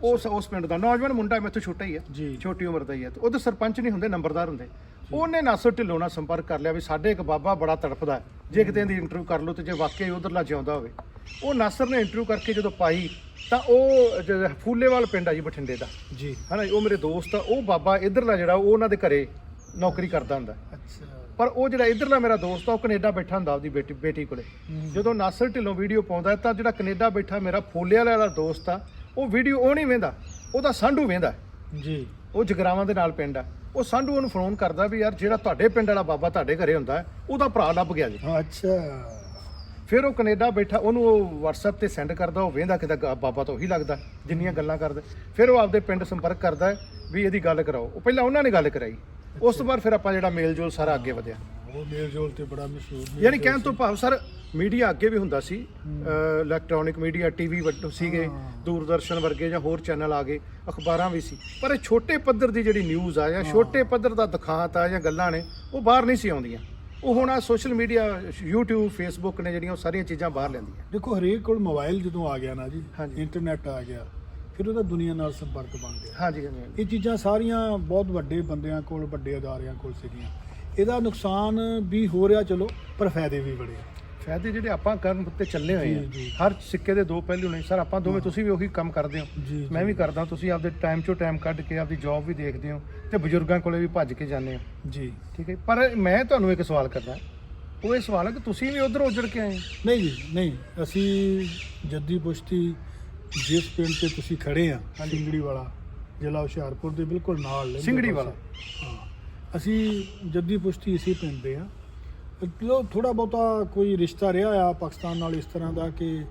ਉਸ ਉਸ ਪਿੰਡ ਦਾ। ਨੌਜਵਾਨ ਮੁੰਡਾ ਮੇਥੋਂ ਛੋਟਾ ਹੀ ਆ। ਜੀ। ਛੋਟੀ ਉਮਰ ਦਾ ਹੀ ਹੈ ਤੇ ਉਹਦੇ ਸਰਪੰਚ ਨਹੀਂ ਹੁੰਦੇ ਨੰਬਰਦਾਰ ਹੁੰਦੇ। ਉਹਨੇ ਨਾਸਰ ਢਿੱਲੋਂ ਨਾਲ ਸੰਪਰਕ ਕਰ ਲਿਆ ਵੀ ਸਾਡੇ ਇੱਕ ਬਾਬਾ ਬੜਾ ਤੜਫਦਾ ਹੈ। ਜੇ ਕਿਤੇ ਦੀ ਇੰਟਰਵਿਊ ਕਰ ਲਓ ਤੇ ਜੇ ਵਾਕਈ ਉਧਰਲਾ ਜਿਉਂਦਾ ਹੋਵੇ। ਉਹ ਨਾਸਰ ਨੇ ਇੰਟਰਵਿਊ ਕਰਕੇ ਜਦੋਂ ਪਾਈ ਤਾਂ ਉਹ ਫੂਲੇਵਾਲ ਪਿੰਡ ਆ ਜੀ ਬਠਿੰਡੇ ਦਾ। ਜੀ। ਹਨਾ ਉਹ ਮੇਰੇ ਦੋਸਤ ਆ। ਉਹ ਬਾਬਾ ਇਧਰਲਾ ਜਿਹੜਾ ਉਹ ਉਹਨਾਂ ਦੇ ਘਰੇ ਨੌਕਰੀ ਕਰਦਾ ਹੁੰਦਾ। ਅੱਛਾ। ਪਰ ਉਹ ਜਿਹੜਾ ਇਧਰਲਾ ਮੇਰਾ ਦੋਸਤ ਆ ਉਹ ਕੈਨੇਡਾ ਬੈਠਾ ਹੁੰਦਾ ਆਪਦੀ ਬੇਟੀ ਬੇਟੀ ਕੋਲੇ। ਜਦੋਂ ਨਾਸਰ ਢਿੱਲੋਂ ਵੀਡੀਓ ਪਾਉਂਦਾ ਹੈ ਤਾਂ ਜਿਹੜਾ ਕੈਨੇਡਾ ਬੈਠਾ ਮੇਰਾ ਫੂਲੇ ਵਾਲਾ ਦੋਸਤ ਆ ਉਹ ਵੀਡੀਓ ਉਹ ਨਹੀਂ ਵੇਂਦਾ ਉਹਦਾ ਸਾਂਢੂ ਵੇਂਦਾ। ਜੀ। ਉਹ ਜਗਰਾਵਾਂ ਦੇ ਨਾਲ ਪਿੰਡ ਆ। ਉਹ ਸਾਂਢੂ ਉਹਨੂੰ ਫੋਨ ਕਰਦਾ ਵੀ ਯਾਰ ਜਿਹੜਾ ਤੁਹਾਡੇ ਪਿੰਡ ਵਾਲਾ ਬਾਬਾ ਤੁਹਾਡੇ ਘਰੇ ਹੁੰਦਾ ਉਹਦਾ ਭਰਾ ਲੱਭ ਗਿਆ ਜੀ। ਅੱਛਾ। ਫਿਰ ਉਹ ਕੈਨੇਡਾ ਬੈਠਾ ਉਹਨੂੰ ਉਹ WhatsApp ਤੇ ਸੈਂਡ ਕਰਦਾ ਉਹ ਵੇਂਦਾ ਕਿਦਾ ਬਾਬਾ ਤਾਂ ਉਹੀ ਲੱਗਦਾ ਜਿੰਨੀਆਂ ਗੱਲਾਂ ਕਰਦਾ। ਫਿਰ ਉਹ ਆਪਦੇ ਪਿੰਡ ਸੰਪਰਕ ਕਰਦਾ ਵੀ ਇਹਦੀ ਗੱਲ ਕਰਾਓ। ਉਹ ਪਹਿਲਾਂ ਉਹਨਾਂ ਨੇ ਗੱਲ ਕਰਾਈ। ਉਸ ਤੋਂ ਬਾਅਦ ਫਿਰ ਆਪਾਂ ਜਿਹੜਾ ਮੇਲ ਜੋਲ ਸਾਰਾ ਅੱਗੇ ਵਧਿਆ। ਉਹ ਮੇਲ ਜੋਲ ਤੇ ਬੜਾ ਮਸ਼ਹੂਰ ਯਾਨੀ ਕਹਿਣ। ਤੋਂ ਭਾਵ ਸਰ ਮੀਡੀਆ ਅੱਗੇ ਵੀ ਹੁੰਦਾ ਸੀ ਇਲੈਕਟ੍ਰੋਨਿਕ ਮੀਡੀਆ ਟੀਵੀ ਸੀ ਗਏ ਹਾਂ। ਦੂਰਦਰਸ਼ਨ ਵਰਗੇ ਜਾਂ ਹੋਰ ਚੈਨਲ ਆ ਗਏ ਅਖਬਾਰਾਂ ਵੀ ਸੀ। ਪਰ ਇਹ ਛੋਟੇ ਪੱਧਰ ਦੀ ਜਿਹੜੀ ਨਿਊਜ਼ ਆ ਜਾਂ ਛੋਟੇ ਪੱਧਰ ਦਾ ਦਿਖਾਤ ਆ ਜਾਂ ਗੱਲਾਂ ਨੇ ਉਹ ਬਾਹਰ ਨਹੀਂ ਸੀ ਆਉਂਦੀਆਂ। ਉਹ ਹੁਣ ਆ ਸੋਸ਼ਲ ਮੀਡੀਆ YouTube Facebook ਨੇ ਜਿਹੜੀਆਂ ਉਹ ਸਾਰੀਆਂ ਚੀਜ਼ਾਂ ਬਾਹਰ ਲੈਂਦੀਆਂ ਦੇਖੋ ਹਰੇਕ ਕੋਲ ਮੋਬਾਈਲ ਜਦੋਂ ਆ ਗਿਆ ਨਾ ਜੀ ਹਾਂਜੀ। ਇੰਟਰਨੈਟ ਆ ਗਿਆ ਫਿਰ ਉਹਦਾ ਦੁਨੀਆ ਨਾਲ ਸੰਪਰਕ ਬਣ ਗਿਆ। ਹਾਂਜੀ ਹਾਂਜੀ ਹਾਂਜੀ। ਇਹ ਚੀਜ਼ਾਂ ਸਾਰੀਆਂ ਬਹੁਤ ਵੱਡੇ ਬੰਦਿਆਂ ਕੋਲ ਵੱਡੇ ਅਦਾਰਿਆਂ ਕੋਲ ਸੀਗੀਆਂ। ਇਹਦਾ ਨੁਕਸਾਨ ਵੀ ਹੋ ਰਿਹਾ ਚਲੋ ਪਰ ਫਾਇਦੇ ਵੀ ਬੜੇ ਆ ਫਾਇਦੇ ਜਿਹੜੇ ਆਪਾਂ ਕਰਨ ਉੱਤੇ ਚੱਲੇ ਹੋਏ। ਆ। ਹਰ ਸਿੱਕੇ ਦੇ ਦੋ ਪਹਿਲੂ ਨੇ। ਸਰ ਆਪਾਂ ਦੋਵੇਂ ਤੁਸੀਂ ਵੀ ਉਹੀ ਕੰਮ ਕਰਦੇ ਹੋ। ਮੈਂ। ਵੀ ਕਰਦਾ ਤੁਸੀਂ ਆਪਦੇ ਟਾਈਮ ਚੋਂ ਟਾਈਮ ਕੱਢ ਕੇ ਆਪਦੀ ਜੌਬ ਵੀ ਦੇਖਦੇ ਹੋ ਤੇ ਬਜ਼ੁਰਗਾਂ ਕੋਲੇ ਵੀ ਭੱਜ ਕੇ ਜਾਂਦੇ ਹੋ। ਜੀ। ਠੀਕ ਹੈ ਪਰ ਮੈਂ ਤੁਹਾਨੂੰ ਇੱਕ ਸਵਾਲ ਕਰਦਾ। ਉਹ ਇਹ ਸਵਾਲ ਹੈ ਕਿ ਤੁਸੀਂ ਵੀ ਉਧਰ ਉਜੜ ਕੇ ਆਏ। ਨਹੀਂ ਜੀ ਨਹੀਂ। ਅਸੀਂ ਜੱਦੀ ਪੁਸ਼ਤੀ ਜਿਸ ਪਿੰਡ ਤੇ ਤੁਸੀਂ ਖੜੇ ਆ ਸਿੰਗੜੀ ਵਾਲਾ ਜ਼ਿਲ੍ਹਾ ਹੁਸ਼ਿਆਰਪੁਰ ਦੇ ਬਿਲਕੁਲ ਨਾਲ ਸਿੰਗੜੀ। ਵਾਲਾ। ਹਾਂ। ਅਸੀਂ ਜੱਦੀ ਪੁਸ਼ਤੀ ਇਸੇ ਪਿੰਡ ਦੇ ਆ। ਚਲੋ ਥੋੜਾ ਬਹੁਤਾ ਕੋਈ ਰਿਸ਼ਤਾ ਰਿਹਾ ਆ ਪਾਕਿਸਤਾਨ ਨਾਲ ਇਸ ਤਰ੍ਹਾਂ ਦਾ ਕਿ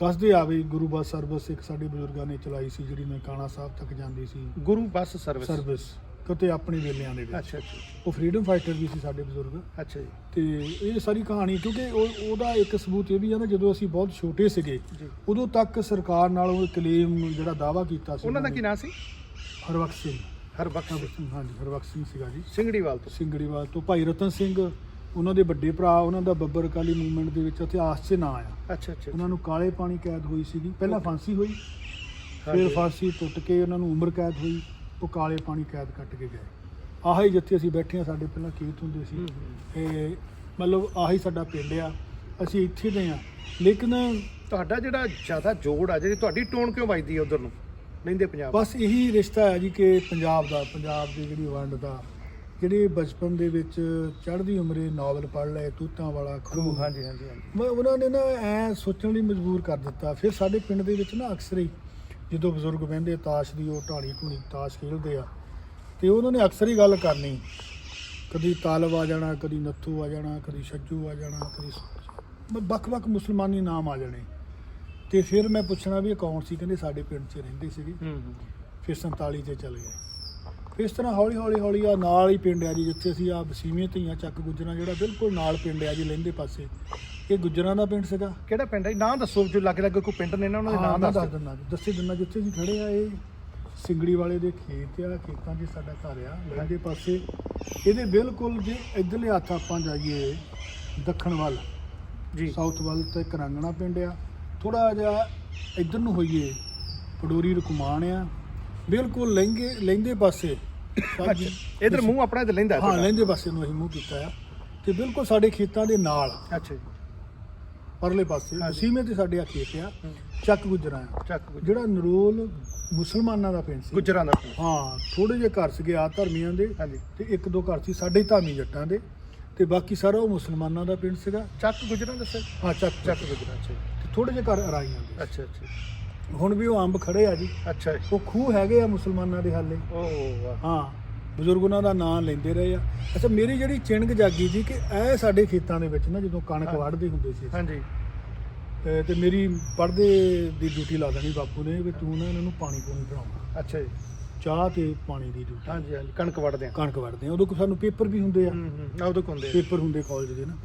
ਦੱਸਦੇ ਆ ਵੀ ਗੁਰੂ ਬੱਸ ਸਰਵਿਸ ਇੱਕ ਸਾਡੇ ਬਜ਼ੁਰਗਾਂ ਨੇ ਚਲਾਈ ਸੀ ਜਿਹੜੀ ਨਨਕਾਣਾ ਸਾਹਿਬ ਤੱਕ ਜਾਂਦੀ ਸੀ। ਗੁਰੂ ਬੱਸ ਸਰਵਿਸ। ਸਰਵਿਸ ਕਿਤੇ ਆਪਣੇ ਵੇਲਿਆਂ ਦੇ ਵਿੱਚ। ਅੱਛਾ ਅੱਛਾ। ਉਹ ਫਰੀडम ਫਾਈਟਰ ਵੀ ਸੀ ਸਾਡੇ ਬਜ਼ੁਰਗ। ਅੱਛਾ ਜੀ। ਤੇ ਇਹ ਸਾਰੀ ਕਹਾਣੀ ਕਿਉਂਕਿ ਉਹ ਉਹਦਾ ਇੱਕ ਸਬੂਤ ਇਹ ਵੀ ਆ ਨਾ ਜਦੋਂ ਅਸੀਂ ਬਹੁਤ ਛੋਟੇ ਸੀਗੇ ਉਦੋਂ ਤੱਕ ਸਰਕਾਰ ਨਾਲ ਉਹ ਕਲੇਮ ਜਿਹੜਾ ਦਾਵਾ ਕੀਤਾ ਸੀ ਉਹਨਾਂ ਦਾ ਕੀ ਨਾਮ ਸੀ? ਹਰਬਖਸ਼ ਸਿੰਘ। ਹਰਬਖਸ਼ ਸਿੰਘ ਸਿੰਘ, ਹਾਂਜੀ ਹਰਬਖਸ਼ ਸਿੰਘ ਸੀਗਾ ਜੀ। ਸਿੰਗੜੀਵਾਲ ਤੋਂ। ਸਿੰਗੜੀਵਾਲ ਤੋਂ। ਭਾਈ ਰਤਨ ਸਿੰਘ ਉਹਨਾਂ ਦੇ ਵੱਡੇ ਭਰਾ ਉਹਨਾਂ ਦਾ ਬੱਬਰ ਅਕਾਲੀ ਮੂਵਮੈਂਟ ਦੇ ਵਿੱਚ ਇਤਿਹਾਸ 'ਚ ਨਾਂ ਆ ਅੱਛਾ ਅੱਛਾ ਉਹਨਾਂ ਨੂੰ ਕਾਲੇ ਪਾਣੀ ਕੈਦ ਹੋਈ ਸੀਗੀ। ਪਹਿਲਾਂ ਫਾਂਸੀ ਹੋਈ। ਫਿਰ ਫਾਂਸੀ ਟੁੱਟ ਕੇ ਉਹਨਾਂ ਨੂੰ ਉਮਰ ਕੈਦ ਹੋਈ ਉਹ ਕਾਲੇ ਪਾਣੀ ਕੈਦ ਕੱਟ ਕੇ ਗਏ। ਆਹੀ ਜਿੱਥੇ ਅਸੀਂ ਬੈਠੇ ਆ ਸਾਡੇ ਪਹਿਲਾਂ ਖੇਤ ਹੁੰਦੇ ਸੀ। ਇਹ ਮਤਲਬ ਆਹੀ ਸਾਡਾ ਪਿੰਡ ਆ। ਅਸੀਂ ਇੱਥੇ ਦੇ ਆ ਲੇਕਿਨ ਤੁਹਾਡਾ ਜਿਹੜਾ ਜ਼ਿਆਦਾ ਜੋੜ ਆ ਜਿਹੜੀ ਤੁਹਾਡੀ ਟੋਨ ਕਿਉਂ ਵੱਜਦੀ ਹੈ ਉਧਰ ਨੂੰ? ਲੈਂਦੇ ਪੰਜਾਬ ਬਸ ਇਹੀ ਰਿਸ਼ਤਾ ਹੈ ਜੀ ਕਿ ਪੰਜਾਬ ਦਾ ਪੰਜਾਬ ਦੀ ਜਿਹੜੀ ਵੰਡ ਦਾ। ਜਿਹੜੇ ਬਚਪਨ ਦੇ ਵਿੱਚ ਚੜ੍ਹਦੀ ਉਮਰੇ ਨਾਵਲ ਪੜ੍ਹ ਲਏ ਤੂਤਾਂ ਵਾਲਾ ਖੂਹ। ਹਾਂਜੀ ਹਾਂਜੀ ਮੈਂ ਉਹਨਾਂ ਨੇ ਨਾ ਐ ਸੋਚਣ ਲਈ ਮਜਬੂਰ ਕਰ ਦਿੱਤਾ। ਫਿਰ ਸਾਡੇ ਪਿੰਡ ਦੇ ਵਿੱਚ ਨਾ ਅਕਸਰ ਹੀ ਜਦੋਂ ਬਜ਼ੁਰਗ ਬਹਿੰਦੇ ਤਾਸ਼ ਦੀ ਉਹ ਢਾਣੀ ਢੂਣੀ ਤਾਸ਼ ਖੇਡਦੇ ਆ ਤੇ ਉਹਨਾਂ ਨੇ ਅਕਸਰ ਹੀ ਗੱਲ ਕਰਨੀ। ਕਦੀ ਤਾਲਬ ਆ ਜਾਣਾ ਕਦੀ ਨੱਥੂ ਆ ਜਾਣਾ ਕਦੀ ਛੱਜੂ ਆ ਜਾਣਾ ਕਦੀ ਵੱਖ-ਵੱਖ ਮੁਸਲਮਾਨੀ ਨਾਮ ਆ ਜਾਣੇ। ਤੇ ਫਿਰ ਮੈਂ ਪੁੱਛਣਾ ਵੀ ਇਹ ਕੌਣ ਸੀ? ਕਹਿੰਦੇ ਸਾਡੇ ਪਿੰਡ 'ਚ ਰਹਿੰਦੇ ਸੀਗੇ। ਹੂੰ ਹੂੰ। ਫਿਰ 47 ਤੇ ਚਲੇ ਗਏ। ਇਸ ਤਰ੍ਹਾਂ ਹੌਲੀ ਹੌਲੀ ਹੌਲੀ ਆ ਨਾਲ ਹੀ ਪਿੰਡ ਆ ਜੀ ਜਿੱਥੇ ਅਸੀਂ ਆ ਵਸੀਵੇਂ ਧੀਆਂ ਚੱਕ ਗੁੱਜਰਾਂ ਜਿਹੜਾ ਬਿਲਕੁਲ ਨਾਲ ਪਿੰਡ ਆ ਜੀ ਲਹਿੰਦੇ ਪਾਸੇ। ਇਹ ਗੁੱਜਰਾਂ ਦਾ ਪਿੰਡ ਸੀਗਾ। ਕਿਹੜਾ ਪਿੰਡ ਹੈ ਜੀ? ਨਾਂ ਦੱਸੋ ਜੋ ਲੱਗੇ ਲੱਗੇ ਕੋਈ ਪਿੰਡ ਨੇ ਨਾ ਉਹਨਾਂ ਦੇ ਹਾਂ, ਨਾਂ ਮੈਂ ਦੱਸ ਦਿੰਦਾ ਜੀ। ਦੱਸੇ ਦਿੰਦਾ ਜਿੱਥੇ ਅਸੀਂ ਖੜੇ ਆ ਇਹ ਸਿੰਗੜੀ ਵਾਲੇ ਦੇ ਖੇਤ ਆ ਖੇਤਾਂ 'ਚ ਸਾਡਾ ਘਰ ਆ ਲਹਿੰਦੇ ਪਾਸੇ। ਇਹਦੇ ਬਿਲਕੁਲ ਜੇ ਇੱਧਰਲੇ ਹੱਥ ਆਪਾਂ ਜਾਈਏ ਦੱਖਣ ਵੱਲ। ਜੀ। ਸਾਊਥ ਵੱਲ ਤੇ ਕਰਾਂਗਣਾ ਪਿੰਡ ਆ। ਥੋੜਾ ਜਿਹਾ ਇੱਧਰ ਨੂੰ ਹੋਈਏ ਪਡੋਰੀ ਰਕਮਾਨ ਆ। ਬਿਲਕੁਲ ਲਹਿੰਗੇ ਲਹਿੰਦੇ ਪਾਸੇ। ਅੱਛਾ ਇਧਰ ਮੂੰਹ ਆਪਣਾ ਇਧਰ ਲੈਂਦਾ ਹਾਂ। ਲਹਿੰਦੇ ਪਾਸੇ ਨੂੰ ਅਸੀਂ ਮੂੰਹ ਕੀਤਾ ਆ। ਤੇ ਬਿਲਕੁਲ ਸਾਡੇ ਖੇਤਾਂ ਦੇ ਨਾਲ। ਅੱਛਾ ਜੀ। ਪਰਲੇ ਪਾਸੇ। ਹਾਂਜੀ। ਸੀਮੇ ਤੇ ਸਾਡੇ ਆ ਖੇਤ ਆ। ਹੂੰ। ਚੱਕ ਗੁਜਰਾਂ ਆ। ਚੱਕ ਗੁੱਜਰ। ਜਿਹੜਾ ਨਰੋਲ ਮੁਸਲਮਾਨਾਂ ਦਾ ਪਿੰਡ ਸੀ। ਗੁੱਜਰਾਂ ਦਾ ਹਾਂ ਥੋੜੇ ਜਿਹੇ ਘਰ ਸੀਗੇ ਆ ਧਰਮੀਆਂ ਦੇ। ਹਾਂਜੀ। ਤੇ ਇੱਕ ਦੋ ਘਰ ਸੀ ਸਾਡੇ ਧਾਮੀ ਜੱਟਾਂ ਦੇ। ਤੇ ਬਾਕੀ ਸਾਰਾ ਉਹ ਮੁਸਲਮਾਨਾਂ ਦਾ ਪਿੰਡ ਸੀਗਾ। ਚੱਕ ਗੁੱਜਰਾਂ ਦੱਸਿਆ ਹਾਂ ਚੱਕ ਚੱਕ। ਗੁੱਜਰਾਂ ਅੱਛਾ ਜੀ। ਤੇ ਥੋੜੇ ਜਿਹੇ ਘਰ ਅਰਾਈਆਂ ਦੇ। ਅੱਛਾ ਅੱਛਾ। ਹੁਣ ਵੀ ਉਹ ਅੰਬ ਖੜੇ ਆ ਜੀ। ਅੱਛਾ ਜੀ। ਉਹ ਖੂਹ ਹੈਗੇ ਆ ਮੁਸਲਮਾਨਾਂ ਦੇ ਹਾਲੇ। ਓਹ ਵਾਹ। ਹਾਂ ਬਜ਼ੁਰਗ ਉਹਨਾਂ ਦਾ ਨਾਂ ਲੈਂਦੇ ਰਹੇ ਆ। ਅੱਛਾ ਮੇਰੀ ਜਿਹੜੀ ਚਿੰਗ ਜਾਗੀ ਜੀ ਕਿ ਇਹ ਸਾਡੇ ਖੇਤਾਂ ਦੇ ਵਿੱਚ ਨਾ ਜਦੋਂ ਕਣਕ। ਵੱਢਦੇ ਹੁੰਦੇ ਸੀ। ਹਾਂਜੀ। ਤੇ ਮੇਰੀ ਪੜਦੇ ਦੀ ਡਿਊਟੀ ਲਾ ਦੇਣੀ ਬਾਪੂ ਨੇ ਵੀ ਤੂੰ ਨਾ ਇਹਨਾਂ ਨੂੰ ਪਾਣੀ ਪੂਣੀ ਪਿਲਾਉਣਾ। ਅੱਛਾ ਜੀ। ਚਾਹ ਤੇ ਪਾਣੀ ਦੀ ਡਿਊਟੀ। ਹਾਂਜੀ ਹਾਂਜੀ ਕਣਕ ਵੱਢਦੇ ਆ। ਕਣਕ ਵੱਢਦੇ ਆ। ਉਦੋਂ ਸਾਨੂੰ ਪੇਪਰ ਵੀ ਹੁੰਦੇ ਆ। ਹੂੰ ਉਦੋਂ ਕੁੰਦੇ ਪੇਪਰ ਹੁੰਦੇ ਕਾਲਜ ਦੇ ਨਾ।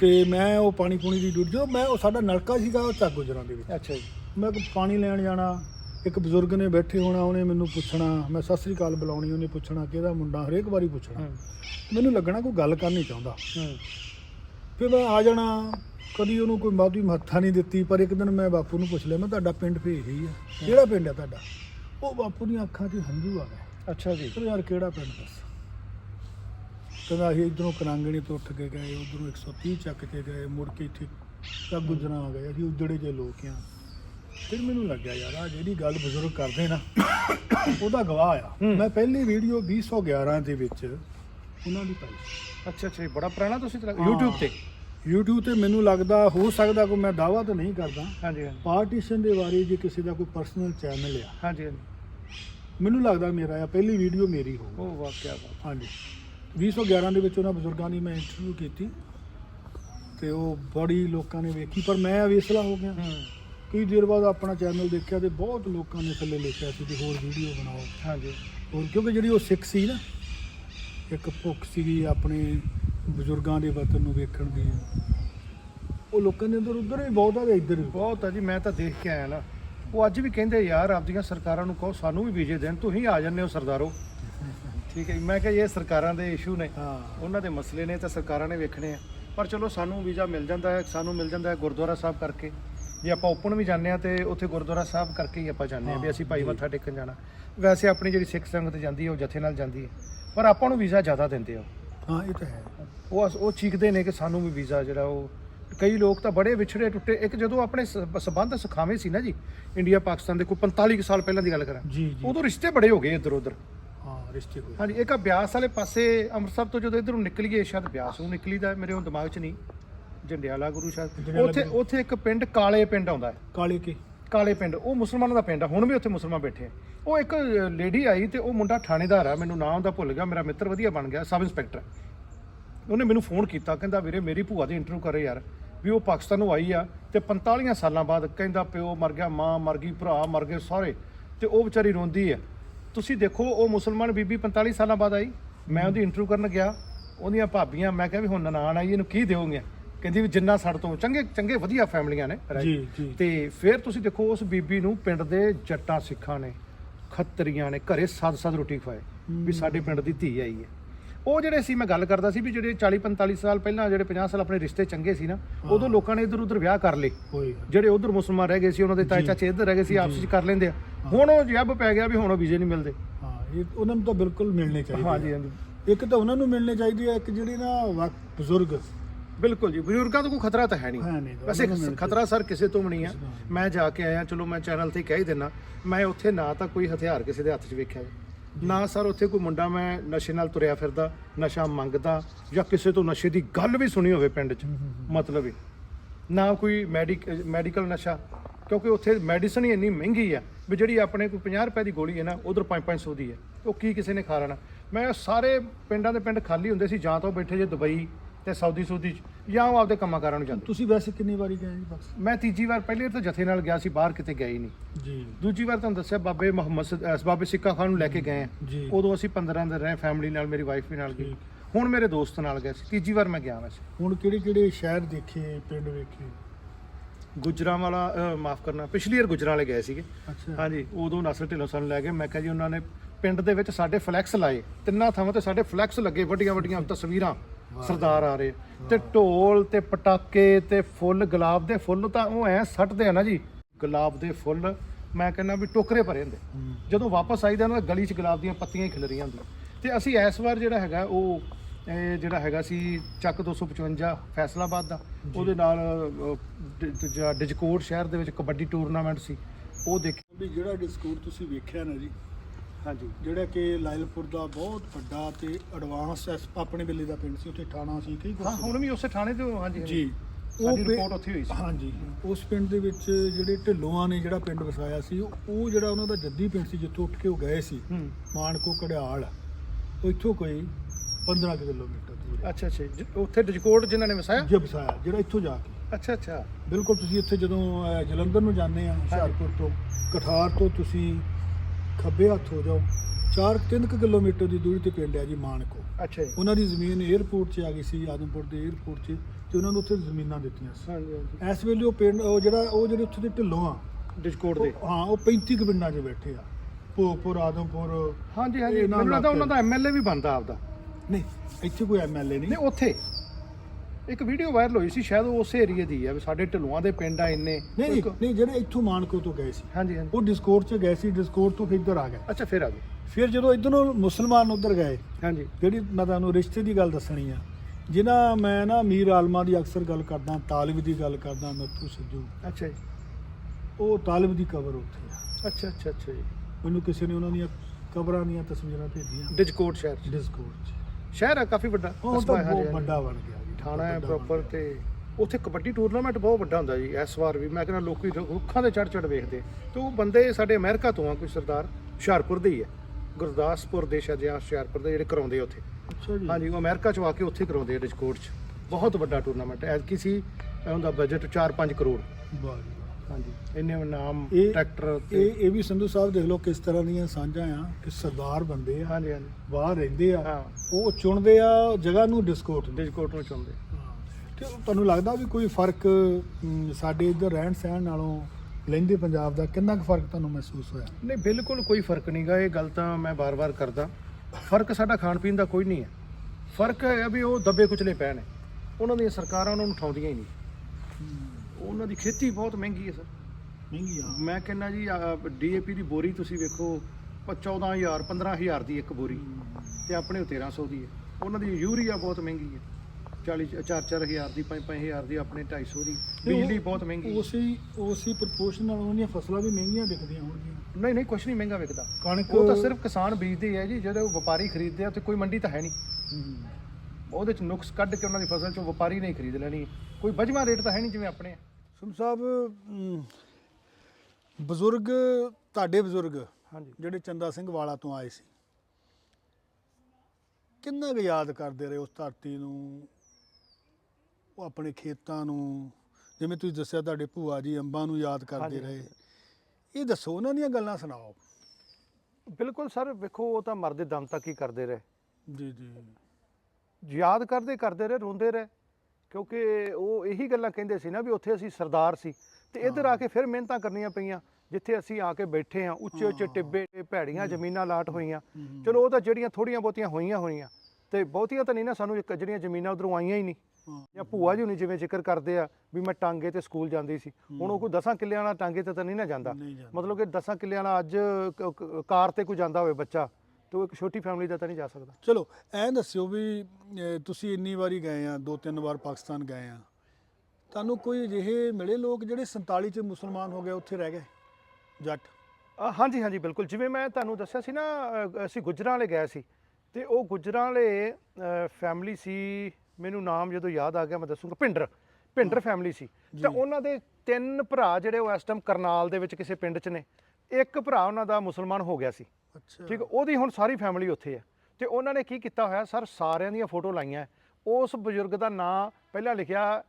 ਤੇ ਮੈਂ ਉਹ ਪਾਣੀ ਪੂਣੀ ਦੀ ਡਿਊਟੀ ਜਦੋਂ ਮੈਂ ਉਹ ਸਾਡਾ ਨਲਕਾ ਸੀਗਾ ਉਹ ਚੱਕ ਗੁਜਰਾਂ ਦੇ ਵਿੱਚ। ਅੱਛਾ ਜੀ। ਮੈਂ ਕੋਈ ਪਾਣੀ ਲੈਣ ਜਾਣਾ। ਇੱਕ ਬਜ਼ੁਰਗ ਨੇ ਬੈਠੇ ਹੋਣਾ ਉਹਨੇ ਮੈਨੂੰ ਪੁੱਛਣਾ ਮੈਂ ਸਤਿ ਸ੍ਰੀ ਅਕਾਲ ਬੁਲਾਉਣੀ ਉਹਨੇ ਪੁੱਛਣਾ ਕਿਹਦਾ ਮੁੰਡਾ? ਹਰੇਕ ਵਾਰੀ ਪੁੱਛਣਾ। ਮੈਨੂੰ ਲੱਗਣਾ ਕੋਈ ਗੱਲ ਕਰਨੀ ਚਾਹੁੰਦਾ। ਫਿਰ ਮੈਂ ਆ ਜਾਣਾ। ਕਦੀ ਉਹਨੂੰ ਕੋਈ ਮਾਧੀ ਮੱਥਾ ਨਹੀਂ ਦਿੱਤੀ ਪਰ ਇੱਕ ਦਿਨ ਮੈਂ ਬਾਪੂ ਨੂੰ ਪੁੱਛ ਲਿਆ ਮੈਂ ਤੁਹਾਡਾ ਪਿੰਡ ਭੇਜ ਹੀ ਆ। ਕਿਹੜਾ ਪਿੰਡ ਆ ਤੁਹਾਡਾ? ਉਹ ਬਾਪੂ ਦੀਆਂ ਅੱਖਾਂ 'ਚ ਹੰਝੂ ਆ ਗਏ। ਅੱਛਾ ਜੀ। ਯਾਰ ਕਿਹੜਾ ਪਿੰਡ ਦੱਸ? ਕਹਿੰਦਾ ਅਸੀਂ ਇਧਰੋਂ ਕਰਾਂਗਣੀ ਤੋਂ ਉੱਠ ਕੇ ਗਏ ਉਧਰੋਂ 130 ਚੱਕ ਕੇ ਗਏ ਮੁੜ ਕੇ ਇੱਥੇ ਸਭ ਗੁਜਰਾਂ ਆ ਗਏ ਅਸੀਂ ਉਜੜੇ ਜੇ ਲੋਕ ਆ। ਫਿਰ ਮੈਨੂੰ ਲੱਗਿਆ ਯਾਰ ਆ ਜਿਹੜੀ ਗੱਲ ਬਜ਼ੁਰਗ ਕਰਦੇ ਨਾ ਉਹਦਾ ਗਵਾਹ ਆ। ਹੂੰ। ਮੈਂ ਪਹਿਲੀ ਵੀਡੀਓ 2011 ਦੇ ਵਿੱਚ ਉਹਨਾਂ ਦੀ ਪਾਈ। ਅੱਛਾ ਅੱਛਾ ਬੜਾ ਪੁਰਾਣਾ ਤੁਸੀਂ ਹਾਂ। YouTube ਤੇ? YouTube ਤੇ ਮੈਨੂੰ ਲੱਗਦਾ ਹੋ ਸਕਦਾ ਕੋਈ ਮੈਂ ਦਾਵਾ ਤਾਂ ਨਹੀਂ ਕਰਦਾ। ਹਾਂਜੀ ਹਾਂਜੀ। ਪਾਰਟੀਸ਼ਨ ਦੇ ਬਾਰੇ ਜੇ ਕਿਸੇ ਦਾ ਕੋਈ ਪਰਸਨਲ ਚੈਨਲ ਆ। ਹਾਂਜੀ ਹਾਂਜੀ। ਮੈਨੂੰ ਲੱਗਦਾ ਮੇਰਾ ਆ ਪਹਿਲੀ ਵੀਡੀਓ ਮੇਰੀ ਹੋਊ। ਉਹ ਵਾਹ ਕੀ ਬਾਤ। ਹਾਂਜੀ। 2011 ਦੇ ਵਿੱਚ ਉਹਨਾਂ ਬਜ਼ੁਰਗਾਂ ਦੀ ਮੈਂ ਇੰਟਰਵਿਊ ਕੀਤੀ। ਤੇ ਉਹ ਬੜੀ ਲੋਕਾਂ ਨੇ ਵੇਖੀ ਪਰ ਮੈਂ ਅਵੇਸਲਾ ਹੋ ਗਿਆ। ਕਈ ਦੇਰ ਬਾਅਦ ਆਪਣਾ ਚੈਨਲ ਦੇਖਿਆ ਤੇ ਬਹੁਤ ਲੋਕਾਂ ਨੇ ਥੱਲੇ ਲਿਖਿਆ ਸੀ ਕਿ ਹੋਰ ਵੀਡੀਓ ਬਣਾਓ। ਹਾਂਜੀ। ਹੋਰ ਕਿਉਂਕਿ ਜਿਹੜੀ ਉਹ ਸਿੱਖ ਸੀ ਨਾ ਇੱਕ ਭੁੱਖ ਸੀਗੀ ਆਪਣੇ ਬਜ਼ੁਰਗਾਂ ਦੇ ਵਤਨ ਨੂੰ ਵੇਖਣ ਦੀ। ਉਹ ਲੋਕਾਂ ਦੇ ਅੰਦਰ ਉਧਰ ਵੀ ਬਹੁਤ ਆ ਤੇ ਇੱਧਰ ਵੀ। ਬਹੁਤ ਆ ਜੀ ਮੈਂ ਤਾਂ ਦੇਖ ਕੇ ਆਇਆ ਨਾ। ਉਹ ਅੱਜ ਵੀ ਕਹਿੰਦੇ ਯਾਰ ਆਪਦੀਆਂ ਸਰਕਾਰਾਂ ਨੂੰ ਕਹੋ ਸਾਨੂੰ ਵੀ ਵੀਜ਼ੇ ਦੇਣ ਤੁਸੀਂ ਆ ਜੰਨੇ ਹੋ ਸਰਦਾਰੋ। ਠੀਕ ਹੈ ਮੈਂ ਕਿਹਾ ਇਹ ਸਰਕਾਰਾਂ ਦੇ ਇਸ਼ੂ ਨੇ। ਹਾਂ। ਉਹਨਾਂ ਦੇ ਮਸਲੇ ਨੇ ਤਾਂ ਸਰਕਾਰਾਂ ਨੇ ਵੇਖਣੇ ਆ। ਪਰ ਚਲੋ ਸਾਨੂੰ ਵੀਜ਼ਾ ਮਿਲ ਜਾਂਦਾ ਹੈ ਸਾਨੂੰ ਮਿਲ ਜਾਂਦਾ ਹੈ ਗੁਰਦੁਆਰਾ ਸਾਹਿਬ ਕਰਕੇ। ਜੇ ਆਪਾਂ ਓਪਨ ਵੀ ਜਾਂਦੇ ਆ ਤੇ ਉੱਥੇ ਗੁਰਦੁਆਰਾ ਸਾਹਿਬ ਕਰਕੇ ਹੀ ਆਪਾਂ ਜਾਂਦੇ ਆ ਵੀ ਅਸੀਂ ਭਾਈ। ਮੱਥਾ ਟੇਕਣ ਜਾਣਾ। ਵੈਸੇ ਆਪਣੀ ਜਿਹੜੀ ਸਿੱਖ ਸੰਗਤ ਜਾਂਦੀ ਹੈ ਉਹ ਜਥੇ ਨਾਲ ਜਾਂਦੀ ਹੈ ਪਰ ਆਪਾਂ ਨੂੰ ਵੀਜ਼ਾ ਜ਼ਿਆਦਾ ਦਿੰਦੇ ਆ ਹਾਂ ਇਹ ਤਾਂ ਹੈ। ਉਹ ਉਹ ਚੀਕਦੇ ਨੇ ਕਿ ਸਾਨੂੰ ਵੀ ਵੀਜ਼ਾ ਜਿਹੜਾ ਉਹ ਕਈ ਲੋਕ ਤਾਂ ਬੜੇ ਵਿਛੜੇ ਟੁੱਟੇ। ਇੱਕ ਜਦੋਂ ਆਪਣੇ ਸਬੰਧ ਸੁਖਾਵੇਂ ਸੀ ਨਾ ਜੀ ਇੰਡੀਆ ਪਾਕਿਸਤਾਨ ਦੇ ਕੋਈ 45 ਕੁ ਸਾਲ ਪਹਿਲਾਂ ਦੀ ਗੱਲ ਕਰਾਂ ਜੀ ਜੀ। ਉਦੋਂ ਰਿਸ਼ਤੇ ਬੜੇ ਹੋ ਗਏ ਇੱਧਰ ਉੱਧਰ। ਹਾਂ ਰਿਸ਼ਤੇ ਹੋਏ ਹਾਂਜੀ ਇੱਕ ਆ ਬਿਆਸ ਵਾਲੇ ਪਾਸੇ ਅੰਮ੍ਰਿਤਸਰ ਤੋਂ ਜਦੋਂ ਇਧਰੋਂ ਨਿਕਲੀਏ ਸ਼ਾਇਦ ਬਿਆਸ ਨੂੰ ਨਿਕਲੀਦਾ ਮੇਰੇ ਹੁਣ ਦਿਮਾਗ 'ਚ ਨਹੀਂ। ਜੰਡਿਆਲਾ ਗੁਰੂ ਜੰਡਿਆਲਾ ਉੱਥੇ। ਉੱਥੇ ਇੱਕ ਪਿੰਡ ਕਾਲੇ ਪਿੰਡ ਆਉਂਦਾ ਹੈ। ਕਾਲੇ ਕੇ? ਕਾਲੇ ਪਿੰਡ ਉਹ ਮੁਸਲਮਾਨਾਂ ਦਾ ਪਿੰਡ ਆ ਹੁਣ ਵੀ ਉੱਥੇ ਮੁਸਲਮਾਨ ਬੈਠੇ ਆ। ਉਹ ਇੱਕ ਲੇਡੀ ਆਈ ਤੇ ਉਹ ਮੁੰਡਾ ਥਾਣੇਦਾਰ ਆ ਮੈਨੂੰ ਨਾਮ ਦਾ ਭੁੱਲ ਗਿਆ ਮੇਰਾ ਮਿੱਤਰ ਵਧੀਆ ਬਣ ਗਿਆ ਸਬ ਇੰਸਪੈਕਟਰ। ਉਹਨੇ ਮੈਨੂੰ ਫੋਨ ਕੀਤਾ ਕਹਿੰਦਾ ਵੀਰੇ ਮੇਰੀ ਭੂਆ ਦੀ ਇੰਟਰਵਿਊ ਕਰੇ ਯਾਰ ਵੀ ਉਹ ਪਾਕਿਸਤਾਨ ਨੂੰ ਆਈ ਆ ਤੇ 45 ਸਾਲਾਂ ਬਾਅਦ ਕਹਿੰਦਾ ਪਿਓ ਮਰ ਗਿਆ ਮਾਂ ਮਰ ਗਈ ਭਰਾ ਮਰ ਗਏ ਸਾਰੇ ਤੇ ਉਹ ਵਿਚਾਰੀ ਰੋਂਦੀ ਆ। ਤੁਸੀਂ ਦੇਖੋ ਉਹ ਮੁਸਲਮਾਨ ਬੀਬੀ 45 ਸਾਲਾਂ ਬਾਅਦ ਆਈ ਮੈਂ ਉਹਦੀ ਇੰਟਰਵਿਊ ਕਰਨ ਗਿਆ ਉਹਦੀਆਂ ਭਾਬੀਆਂ ਮੈਂ ਕਿਹਾ ਵੀ ਹੁਣ ਨਨਾਣ ਆਈ ਇਹਨੂੰ ਕੀ ਦਿਓਗੇ? ਕਹਿੰਦੀ ਵੀ ਜਿੰਨਾ ਸਾਡੇ ਤੋਂ ਚੰਗੇ ਚੰਗੇ ਵਧੀਆ ਫੈਮਲੀਆਂ ਨੇ right? ਜੀ ਜੀ। ਤੇ ਫਿਰ ਤੁਸੀਂ ਦੇਖੋ ਉਸ ਬੀਬੀ ਨੂੰ ਪਿੰਡ ਦੇ ਜੱਟਾਂ ਸਿੱਖਾਂ ਨੇ ਖੱਤਰੀਆਂ ਨੇ ਘਰੇ ਸੱਦ ਸੱਦ ਰੋਟੀ ਖਵਾਏ ਵੀ ਸਾਡੇ ਪਿੰਡ ਦੀ ਧੀ ਆਈ ਹੈ। ਉਹ ਜਿਹੜੇ ਸੀ ਮੈਂ ਗੱਲ ਕਰਦਾ ਸੀ ਵੀ ਜਿਹੜੇ 40 45 ਸਾਲ ਪਹਿਲਾਂ ਜਿਹੜੇ 50 ਸਾਲ ਆਪਣੇ ਰਿਸ਼ਤੇ ਚੰਗੇ ਸੀ ਨਾ ਉਦੋਂ ਲੋਕਾਂ ਨੇ ਇਧਰ ਉਧਰ ਵਿਆਹ ਕਰ ਲਏ। ਹੋਏ ਜਿਹੜੇ ਉਧਰ ਮੁਸਲਮਾਨ ਰਹਿ ਗਏ ਸੀ ਉਹਨਾਂ ਦੇ ਤਾਏ। ਚਾਚੇ ਇੱਧਰ ਰਹਿ ਗਏ ਸੀ ਆਪਸ ਵਿੱਚ ਕਰ ਲੈਂਦੇ ਆ। ਹੁਣ ਉਹ ਜੱਬ ਪੈ ਗਿਆ ਵੀ ਹੁਣ ਉਹ ਵੀਜ਼ੇ ਨਹੀਂ ਮਿਲਦੇ। ਹਾਂ ਇਹ ਉਹਨਾਂ ਨੂੰ ਤਾਂ ਬਿਲਕੁਲ ਮਿਲਣੇ ਚਾਹੀਦੇ ਹਾਂਜੀ ਆ। ਹਾਂਜੀ। ਇੱਕ ਤਾਂ ਉਹਨਾਂ ਨੂੰ ਮਿਲਣੇ ਚਾਹੀਦੇ ਆ ਇੱਕ ਜਿਹੜੀ ਨਾ ਬਜ਼ੁਰਗ ਬਿਲਕੁਲ ਜੀ ਬਜ਼ੁਰਗਾਂ ਤੋਂ ਕੋਈ ਖਤਰਾ ਤਾਂ ਹੈ ਹੈ ਨਹੀਂ ਨਹੀਂ ਵੈਸੇ ਉਹਨਾਂ ਨੂੰ ਮਿਲਣੇ ਖਤਰਾ ਸਰ ਕਿਸੇ ਤੋਂ ਵੀ ਨਹੀਂ ਆ। ਮੈਂ ਜਾ ਕੇ ਆਇਆ ਚਲੋ ਮੈਂ ਚੈਨਲ ਤੇ ਕਹਿ ਹੀ ਦਿੰਨਾ ਮੈਂ ਉੱਥੇ ਨਾ ਤਾਂ ਕੋਈ ਹਥਿਆਰ ਕਿਸੇ ਦੇ ਹੱਥ 'ਚ ਵੇਖਿਆ। ਨਾ ਸਰ ਉੱਥੇ ਕੋਈ ਮੁੰਡਾ ਮੈਂ ਨਸ਼ੇ ਨਾਲ ਤੁਰਿਆ ਫਿਰਦਾ ਨਸ਼ਾ ਮੰਗਦਾ ਜਾਂ ਕਿਸੇ ਤੋਂ ਨਸ਼ੇ ਦੀ ਗੱਲ ਵੀ ਸੁਣੀ ਹੋਵੇ ਪਿੰਡ 'ਚ ਮਤਲਬ ਹੀ ਨਾ ਕੋਈ ਮੈਡੀਕ ਮੈਡੀਕਲ ਨਸ਼ਾ ਕਿਉਂਕਿ ਉੱਥੇ ਮੈਡੀਸਨ ਹੀ ਇੰਨੀ ਮਹਿੰਗੀ ਆ ਵੀ ਜਿਹੜੀ ਆਪਣੇ ਕੋਈ 50 ਰੁਪਏ ਦੀ ਗੋਲੀ ਹੈ ਨਾ ਉਧਰ 5-500 ਦੀ ਹੈ। ਉਹ ਕੀ ਕਿਸੇ ਨੇ ਖਾ ਲੈਣਾ? ਮੈਂ ਸਾਰੇ ਪਿੰਡਾਂ ਦੇ ਪਿੰਡ ਖਾਲੀ ਹੁੰਦੇ ਸੀ ਜਾਂ ਤਾਂ ਉਹ ਬੈਠੇ ਜੇ ਦੁਬਈ ਤੇ ਸਾਊਦੀ ਸਊਦੀ 'ਚ ਜਾਂ ਉਹ ਆਪਦੇ ਕੰਮਾਂ ਕਾਰਾਂ ਨੂੰ ਜਾਂਦੇ। ਤੁਸੀਂ ਵੈਸੇ ਕਿੰਨੀ ਵਾਰੀ ਗਏ ਜੀ ਬਸ? ਮੈਂ ਤੀਜੀ ਵਾਰ ਪਹਿਲੇ ਤਾਂ ਜਥੇ ਨਾਲ ਗਿਆ ਸੀ ਬਾਹਰ ਕਿਤੇ ਹੀ ਨਹੀਂ। ਜੀ। ਦੂਜੀ ਵਾਰ ਤੁਹਾਨੂੰ ਦੱਸਿਆ ਬਾਬੇ ਮੁਹੰਮਦ ਸ- ਅਹ ਬਾਬੇ ਸਿੱਕਾ ਖਾਨ ਨੂੰ ਲੈ ਕੇ ਗਏ ਆ। ਜੀ। ਉਦੋਂ ਅਸੀਂ 15 ਦਿਨ ਰਹੇ ਫੈਮਿਲੀ ਨਾਲ ਮੇਰੀ ਵਾਈਫ ਵੀ ਨਾਲ ਗਈ। ਹੁਣ ਮੇਰੇ ਦੋਸਤ ਨਾਲ ਗਏ ਸੀ ਤੀਜੀ ਵਾਰ ਮੈਂ ਗਿਆ ਵੈਸੇ। ਹੁਣ ਕਿਹੜੇ ਕਿਹੜੇ ਸ਼ਹਿਰ ਦੇਖੇ ਪਿੰਡ ਵੇਖੇ? ਗੁਜਰਾਂ ਵਾਲਾ ਮਾਫ ਕਰਨਾ ਪਿਛਲੀ ਵਾਰ ਗੁਜਰਾਂ ਵਾਲੇ ਗਏ ਸੀਗੇ। ਅੱਛਾ। ਹਾਂਜੀ ਉਦੋਂ ਨਸਰ ਢਿੱਲੋਂ ਸਾਨੂੰ ਲੈ ਗਏ। ਮੈਂ ਕਿਹਾ ਜੀ ਉਹਨਾਂ ਨੇ ਪਿੰਡ ਦੇ ਵਿੱਚ ਸਾਡੇ ਫਲੈਕਸ ਲਾਏ। ਤਿੰਨਾਂ ਥਾਵਾਂ ਤੇ ਸਾਡੇ ਫਲੈਕਸ ਲੱਗੇ ਵੱਡੀਆਂ ਵੱਡੀਆਂ ਤਸਵੀਰਾਂ। ਸਰਦਾਰ ਆ ਰਹੇ। ਤੇ ਢੋਲ ਤੇ ਪਟਾਕੇ ਤੇ ਫੁੱਲ ਗੁਲਾਬ ਦੇ ਫੁੱਲ ਤਾਂ ਉਹ ਐ ਸੱਟਦੇ ਆ ਨਾ ਜੀ। ਗੁਲਾਬ ਦੇ ਫੁੱਲ ਮੈਂ ਕਹਿੰਦਾ ਵੀ ਟੋਕਰੇ ਭਰੇ ਹੁੰਦੇ। ਜਦੋਂ ਵਾਪਸ ਆਈਦਾ ਨਾ ਗਲੀ 'ਚ ਗੁਲਾਬ ਦੀਆਂ ਪੱਤੀਆਂ ਹੀ ਖਿਲਰੀਆਂ ਹੁੰਦੀਆਂ। ਤੇ ਅਸੀਂ ਇਸ ਵਾਰ ਜਿਹੜਾ ਹੈਗਾ ਉਹ ਇਹ ਜਿਹੜਾ ਹੈਗਾ ਸੀ ਚੱਕ 255 ਫੈਸਲਾਬਾਦ ਦਾ। ਉਹਦੇ ਨਾਲ ਦੂਜਾ ਡਿਜਕੋਟ ਸ਼ਹਿਰ ਦੇ ਵਿੱਚ ਕਬੱਡੀ ਟੂਰਨਾਮੈਂਟ ਸੀ। ਉਹ ਦੇਖ। ਵੀ ਜਿਹੜਾ ਡਿਸਕੂਟ ਤੁਸੀਂ ਵੇਖਿਆ ਨਾ ਜੀ ਹਾਂਜੀ। ਜਿਹੜਾ ਕਿ ਲਾਇਲਪੁਰ ਦਾ ਬਹੁਤ ਵੱਡਾ ਤੇ ਐਡਵਾਂਸ ਆਪਣੇ ਵੇਲੇ ਦਾ ਪਿੰਡ ਸੀ ਉੱਥੇ ਠਾਣਾ ਸੀ ਕਈ ਹਾਂ ਹੁਣ ਵੀ ਉਸੇ ਥਾਣੇ ਤੋਂ ਹਾਂਜੀ। ਜੀ। ਪਿੰ- ਰਿਪੋਰਟ ਉੱਥੇ ਹੋਈ ਸੀ। ਹਾਂਜੀ। ਉਸ ਪਿੰਡ ਦੇ ਵਿੱਚ ਜਿਹੜੇ ਢਿੱਲੋਆਂ ਨੇ ਜਿਹੜਾ ਪਿੰਡ ਵਸਾਇਆ ਸੀ ਉਹ ਜਿਹੜਾ ਉਹਨਾਂ ਦਾ ਜੱਦੀ ਪਿੰਡ ਸੀ ਜਿੱਥੋਂ ਉੱਠ ਕੇ ਉਹ ਗਏ ਸੀ। ਮਾਨਕੋ ਕੜਿਆਲ ਉਹ ਇੱਥੋਂ ਕੋਈ 15 ਕੁ ਕਿਲੋਮੀਟਰ ਦੂਰ ਅੱਛਾ ਅੱਛਾ। ਉੱਥੇ ਡਿਜਕੋਟ ਜਿਨ੍ਹਾਂ ਨੇ ਵਸਾਇਆ? ਜੇ ਵਸਾਇਆ ਜਿਹੜਾ ਇੱਥੋਂ ਜਾ ਕੇ। ਅੱਛਾ ਅੱਛਾ। ਬਿਲਕੁਲ ਤੁਸੀਂ ਇੱਥੇ ਜਦੋਂ ਜਲੰਧਰ ਨੂੰ ਜਾਂਦੇ ਆ ਹੁਸ਼ਿਆਰਪੁਰ ਤੋਂ ਕਠਾਰ ਤੋਂ ਤੁਸੀਂ ਖੱਬੇ ਹੱਥ ਹੋ ਜਾਓ। 4-3 ਕਿਲੋਮੀਟਰ ਦੀ ਦੂਰੀ ਤੇ ਪਿੰਡ ਹੈ ਜੀ ਮਾਨਕੋ। ਅੱਛਾ ਜੀ। ਉਹਨਾਂ ਦੀ ਜ਼ਮੀਨ 에ਅਰਪੋਰਟ 'ਚ ਆ ਗਈ ਸੀ ਆਦਮਪੁਰ ਦੇ 에ਅਰਪੋਰਟ 'ਚ ਤੇ ਉਹਨਾਂ ਨੂੰ ਉੱਥੇ ਜ਼ਮੀਨਾਂ ਦਿੱਤੀਆਂ ਸੀ। ਹਾਂਜੀ ਹਾਂਜੀ। ਇਸ ਵੇਲੇ ਉਹ ਪਿੰਡ ਉਹ ਜਿਹੜਾ ਉਹ ਜਿਹੜੇ ਉੱਥੇ ਦੇ ਢਿੱਲੋਂ ਆ ਡਿਜਕੋਟ ਦੇ। ਹਾਂ ਉਹ 35 ਕੁ ਪਿੰਡਾਂ 'ਚ ਬੈਠੇ ਆ। ਭੋਗਪੁਰ ਆਦਮਪੁਰ ਹਾਂਜੀ ਹਾਂਜੀ। ਮੈਨੂੰ ਲੱਗਦਾ ਲੱਗ ਉਹਨਾਂ ਦਾ ਐਮਐਲਏ ਵੀ ਬਣਦਾ ਆਪਦਾ। ਨਹੀਂ ਇੱਥੇ ਕੋਈ ਐਮਐਲਏ ਨਹੀਂ। ਨਹੀਂ ਉੱਥੇ। ਇੱਕ ਵੀਡੀਓ ਵਾਇਰਲ ਹੋਈ ਸੀ ਸ਼ਾਇਦ ਉਹ ਉਸੇ ਏਰੀਏ ਦੀ ਹੈ ਵੀ ਸਾਡੇ ਢਲੂਆਂ ਦੇ ਪਿੰਡ ਆ ਇੰਨੇ। ਨਹੀਂ ਨਹੀਂ, ਜਿਹੜੇ ਇੱਥੋਂ ਮਾਨਕੋ ਤੋਂ ਗਏ ਸੀ। ਹਾਂਜੀ ਹਾਂਜੀ। ਉਹ ਡਿਸਕੋਰਟ 'ਚ ਗਏ ਸੀ ਡਿਸਕੋਰਟ ਤੋਂ ਫਿਰ ਇੱਧਰ ਆ ਗਏ। ਅੱਛਾ ਫਿਰ ਆ ਗਏ। ਫਿਰ ਜਦੋਂ ਇੱਧਰੋਂ ਮੁਸਲਮਾਨ ਉੱਧਰ ਗਏ ਹਾਂਜੀ। ਜਿਹੜੀ ਮੈਂ ਤੁਹਾਨੂੰ ਰਿਸ਼ਤੇ ਦੀ ਗੱਲ ਦੱਸਣੀ ਆ ਜਿਨ੍ਹਾਂ ਮੈਂ ਨਾ ਮੀਰ ਆਲਮਾ ਦੀ ਅਕਸਰ ਗੱਲ ਕਰਦਾ ਤਾਲਿਬ ਦੀ ਗੱਲ ਕਰਦਾ ਨੱਥੂ ਸੱਜੂ ਅੱਛਾ ਜੀ। ਉਹ ਤਾਲਿਬ ਦੀ ਕਬਰ ਉੱਥੇ ਆ। ਅੱਛਾ ਅੱਛਾ ਅੱਛਾ ਜੀ। ਮੈਨੂੰ ਕਿਸੇ ਨੇ ਉਹਨਾਂ ਦੀਆਂ ਕਬਰਾਂ ਦੀਆਂ ਤਸਵੀਰਾਂ ਭੇਜੀਆਂ। ਡਿਜਕੋਟ ਸ਼ਹਿਰ 'ਚ। ਸ਼ਹਿਰ ਆ ਕਾਫੀ ਵੱਡਾ। ਉਹ ਕਸਬਾ ਤਾਂ ਹੈ, ਬਹੁਤ ਹਾਂਜੀ। ਵੱਡਾ ਬਣ ਗਿਆ। ਥਾਣਾ ਹੈ ਪ੍ਰੋਪਰ। ਤੇ ਉੱਥੇ ਕਬੱਡੀ ਟੂਰਨਾਮੈਂਟ ਬਹੁਤ ਵੱਡਾ ਹੁੰਦਾ ਜੀ ਇਸ ਵਾਰ ਵੀ। ਮੈਂ ਕਹਿੰਦਾ ਲੋਕੀ ਰੁੱਖਾਂ ਦੇ ਚੜ ਚੜ ਵੇਖਦੇ। ਤੇ ਉਹ ਬੰਦੇ ਸਾਡੇ ਅਮਰੀਕਾ ਤੋਂ ਆ ਕੋਈ ਸਰਦਾਰ ਹੁਸ਼ਿਆਰਪੁਰ ਦੇ ਹੀ ਹੈ। ਗੁਰਦਾਸਪੁਰ ਦੇ ਸ਼ਾਇਦ ਜਾਂ ਹੁਸ਼ਿਆਰਪੁਰ ਦੇ ਜਿਹੜੇ ਕਰਾਉਂਦੇ ਆ ਉੱਥੇ। ਅੱਛਾ ਜੀ। ਹਾਂਜੀ ਉਹ ਅਮਰੀਕਾ ਚ ਆ ਕੇ ਉੱਥੇ ਕਰਾਉਂਦੇ ਆ ਡਿਸਕੋਰਟ ਚ। ਬਹੁਤ ਵੱਡਾ ਟੂਰਨਾਮੈਂਟ ਐ ਕੀ ਸੀ ਉਹਦਾ ਬਜਟ 4-5 ਕਰੋੜ। ਵਾਹ ਜੀ। ਹਾਂਜੀ। ਇੰਨੇ ਨਾਮ ਇਹ- ਟਰੈਕਟਰ ਤੇ ਇਹ ਇਹ ਵੀ ਸੰਧੂ ਸਾਹਿਬ ਦੇਖ ਲਓ ਕਿਸ ਤਰ੍ਹਾਂ ਦੀਆਂ ਸਾਂਝਾਂ ਆ ਕਿ ਸਰਦਾਰ ਬੰਦੇ ਆ। ਹਾਂਜੀ ਹਾਂਜੀ। ਬਾਹਰ ਰਹਿੰਦੇ ਆ। ਹਾਂ। ਉਹ ਚੁਣਦੇ ਆ ਜਗ੍ਹਾ ਨੂੰ ਡਿਸਕੋਰਟ ਨੂੰ। ਡਿਸਕੋਰਟ ਨੂੰ ਚੁਣਦੇ। ਤੇ ਤੁਹਾਨੂੰ ਲੱਗਦਾ ਵੀ ਕੋਈ ਫ਼ਰਕ ਅਮ, ਸਾਡੇ ਇੱਧਰ ਰਹਿਣ ਸਹਿਣ ਨਾਲੋਂ ਲਹਿੰਦੇ ਪੰਜਾਬ ਦਾ ਕਿੰਨਾ ਕੁ ਫ਼ਰਕ ਤੁਹਾਨੂੰ ਮਹਿਸੂਸ ਹੋਇਆ? ਨਹੀਂ ਬਿਲਕੁਲ ਕੋਈ ਫ਼ਰਕ ਨਹੀਂਗਾ ਇਹ ਗੱਲ ਤਾਂ ਮੈਂ ਬਾਰ-ਬਾਰ ਕਰਦਾ। ਫ਼ਰਕ ਸਾਡਾ ਖਾਣ ਪੀਣ ਦਾ ਕੋਈ ਨਹੀਂ ਹੈ। ਫ਼ਰਕ ਹੈ ਵੀ ਉਹ ਦੱਬੇ ਕੁਚਲੇ ਪੈ ਨੇ। ਉਹਨਾਂ ਦੀਆਂ ਸਰਕਾਰਾਂ ਉਹਨਾਂ ਨੂੰ ਉਠਾਉਂਦੀਆਂ ਹੀ ਨਹੀਂ। ਉਹਨਾਂ ਦੀ ਖੇਤੀ ਬਹੁਤ ਮਹਿੰਗੀ ਹੈ ਸਰ। ਮਹਿੰਗੀ ਆ। ਮੈਂ ਕਹਿੰਦਾ ਜੀ ਡੀਏਪੀ ਦੀ ਬੋਰੀ ਤੁਸੀਂ ਵੇਖੋ ਪ- 14000 15000 ਦੀ ਇੱਕ ਬੋਰੀ ਤੇ ਆਪਣੇ ਉਹ 1300 ਦੀ ਹੈ। ਉਹਨਾਂ ਦੀ ਯੂਰੀਆ ਬਹੁਤ ਮਹਿੰਗੀ ਹੈ। 40 4-4 ਹਜ਼ਾਰ ਦੀ 5-5 ਹਜ਼ਾਰ ਦੀ ਆਪਣੇ 250 ਦੀ। ਬਿਜਲੀ ਬਹੁਤ ਮਹਿੰਗੀ ਉਸੇ ਉਸੇ ਪ੍ਰਪੋਰਸ਼ਨ ਨਾਲ ਉਹਨਾਂ ਦੀਆਂ ਫਸਲਾਂ ਵੀ ਮਹਿੰਗੀਆਂ ਵਿਕਦੀਆਂ ਹੋਣਗੀਆਂ। ਨਹੀਂ ਨਹੀਂ ਕੁਝ ਨਹੀਂ ਮਹਿੰਗਾ ਵਿਕਦਾ। ਕਣਕ ਉਹ ਤਾਂ ਸਿਰਫ ਕਿਸਾਨ ਬੀਜਦੇ ਹੈ ਜੀ ਜਦੋਂ ਵਪਾਰੀ ਖਰੀਦਦੇ ਆ ਤੇ ਕੋਈ ਮੰਡੀ ਤਾਂ ਹੈ ਨਹੀਂ। ਉਹਦੇ ਚ ਨੁਕਸ ਕੱਢ ਕੇ ਉਹਨਾਂ ਦੀ ਫਸਲ ਚੋਂ ਵਪਾਰੀ ਨਹੀਂ ਖਰੀਦ ਲੈਣੀ ਕੋਈ ਬਜਵਾ ਰੇਟ ਤਾਂ ਹੈ ਨਹੀਂ ਜਿਵੇਂ ਆਪਣੇ ਸੁਮ ਸਾਹਿਬ ਬਜ਼ੁਰਗ ਤੁਹਾਡੇ ਬਜ਼ੁਰਗ ਹਾਂਜੀ। ਜਿਹੜੇ ਚੰਦਾ ਸਿੰਘ ਵਾਲਾ ਤੋਂ ਆਏ ਸੀ ਕਿੰਨਾ ਕੁ ਯਾਦ ਕਰਦੇ ਰਹੇ ਉਸ ਧਰਤੀ ਨੂੰ ਉਹ ਆਪਣੇ ਖੇਤਾਂ ਨੂੰ ਜਿਵੇਂ ਤੁਸੀਂ ਦੱਸਿਆ ਤੁਹਾਡੇ ਭੂਆ ਜੀ ਅੰਬਾਂ ਨੂੰ ਯਾਦ ਕਰਦੇ ਰਹੇ। ਇਹ ਦੱਸੋ ਉਹਨਾਂ ਦੀਆਂ ਗੱਲਾਂ ਸੁਣਾਓ। ਬਿਲਕੁਲ ਸਰ ਵੇਖੋ ਉਹ ਤਾਂ ਮਰਦੇ ਦਮ ਤੱਕ ਹੀ ਕਰਦੇ ਰਹੇ। ਜੀ ਜੀ। ਯਾਦ ਕਰਦੇ ਕਰਦੇ ਰਹੇ ਰੋਂਦੇ ਰਹੇ। ਕਿਉਂਕਿ ਉਹ ਇਹੀ ਗੱਲਾਂ ਕਹਿੰਦੇ ਸੀ ਨਾ ਵੀ ਉੱਥੇ ਅਸੀਂ ਸਰਦਾਰ ਸੀ ਤੇ ਇੱਧਰ ਆ ਕੇ ਫਿਰ ਮਿਹਨਤਾਂ ਕਰਨੀਆਂ ਪਈਆਂ ਜਿੱਥੇ ਅਸੀਂ ਆ ਕੇ ਬੈਠੇ ਆ ਉੱਚੇ ਉੱਚੇ ਟਿੱਬੇ ਭੈੜੀਆਂ ਜ਼ਮੀਨਾਂ ਲਾਟ ਹੋਈਆਂ। ਚਲੋ ਉਹ ਤਾਂ ਜਿਹੜੀਆਂ ਥੋੜੀਆਂ ਬਹੁਤੀਆਂ ਹੋਈਆਂ ਹੋਈਆਂ ਤੇ ਬਹੁਤੀਆਂ ਤਾਂ ਨਹੀਂ ਨਾ ਸਾਨੂੰ ਜਿਹੜੀਆਂ ਜ਼ਮੀਨਾਂ ਉਧਰੋਂ ਆਈਆਂ ਹੀ ਨਹੀਂ। ਜਾਂ ਭੂਆ ਜੀ ਹੁਣੀ ਜਿਵੇਂ ਜ਼ਿਕਰ ਕਰਦੇ ਆ ਵੀ ਮੈਂ ਟਾਂਗੇ ਤੇ ਸਕੂਲ ਜਾਂਦੀ ਸੀ ਹੁਣ ਉਹ ਕੋਈ 10 ਕਿੱਲਿਆਂ ਵਾਲਾ ਟਾਂਗੇ ਤੇ ਤਾਂ ਨਹੀਂ ਨਾ ਜਾਂਦਾ। ਨਹੀਂ। ਮਤਲਬ ਕਿ 10 ਕਿੱਲਿਆਂ ਵਾਲਾ ਅੱਜ ਕਾਰ ਤੇ ਕੋਈ ਜਾਂਦਾ ਹੋਵੇ ਬੱਚਾ ਤੇ ਉਹ ਇੱਕ ਛੋਟੀ ਫੈਮਿਲੀ ਦਾ ਤਾਂ ਨਹੀਂ ਜਾ ਸਕਦਾ। ਚਲੋ ਐਂ ਦੱਸਿਓ ਵੀ ਅਹ, ਤੁਸੀਂ ਇੰਨੀ ਵਾਰੀ ਗਏ ਆ ਦੋ ਤਿੰਨ ਵਾਰ ਪਾਕਿਸਤਾਨ ਗਏ ਆ। ਤੁਹਾਨੂੰ ਕੋਈ ਅਜਿਹੇ ਮਿਲੇ ਲੋਕ ਜਿਹੜੇ 47 ਚ ਮੁਸਲਮਾਨ ਹੋ ਗਏ ਉੱਥੇ ਰਹਿ ਗਏ? ਜੱਟ। ਅ, ਹਾਂਜੀ ਹਾਂਜੀ ਬਿਲਕੁਲ। ਜਿਵੇਂ ਮੈਂ ਤੁਹਾਨੂੰ ਦੱਸਿਆ ਸੀ ਨਾ ਅ, ਅਸੀਂ ਗੁੱਜਰਾਂ ਵਾਲੇ ਗਏ ਸੀ। ਤੇ ਉਹ ਗੁੱਜਰਾਂ ਵਾਲੇ ਫੈਮਿਲੀ ਸੀ ਮੈਨੂੰ ਨਾਮ ਜਦੋਂ ਯਾਦ ਆ ਗਿਆ ਮੈਂ ਦੱਸੂਗਾ। ਭਿੰਡਰ ਭਿੰਡਰ ਫੈਮਿਲੀ ਸੀ। ਤਾਂ ਉਹਨਾਂ ਦੇ ਤਿੰਨ ਭਰਾ ਜਿਹੜੇ ਉਹ ਇਸ ਟਾਈਮ ਕਰਨਾਲ ਦੇ ਵਿੱਚ ਕਿਸੇ ਪਿੰਡ 'ਚ ਨੇ। ਇੱਕ ਭਰਾ ਉਹਨਾਂ ਦਾ ਮੁਸਲਮਾਨ ਹੋ ਗਿਆ ਸੀ। ਅੱਛਾ। ਠੀਕ ਹੈ, ਉਹਦੀ ਹੁਣ ਸਾਰੀ ਫੈਮਿਲੀ ਉੱਥੇ ਹੈ। ਤੇ ਉਹਨਾਂ ਨੇ ਕੀ ਕੀਤਾ ਹੋਇਆ ਸਰ ਸਾਰਿਆਂ ਦੀਆਂ ਫੋਟੋ ਲਾਈਆਂ। ਉਸ ਬਜ਼ੁਰਗ ਦਾ ਨਾਂ ਪਹਿਲਾਂ ਲਿਖਿਆ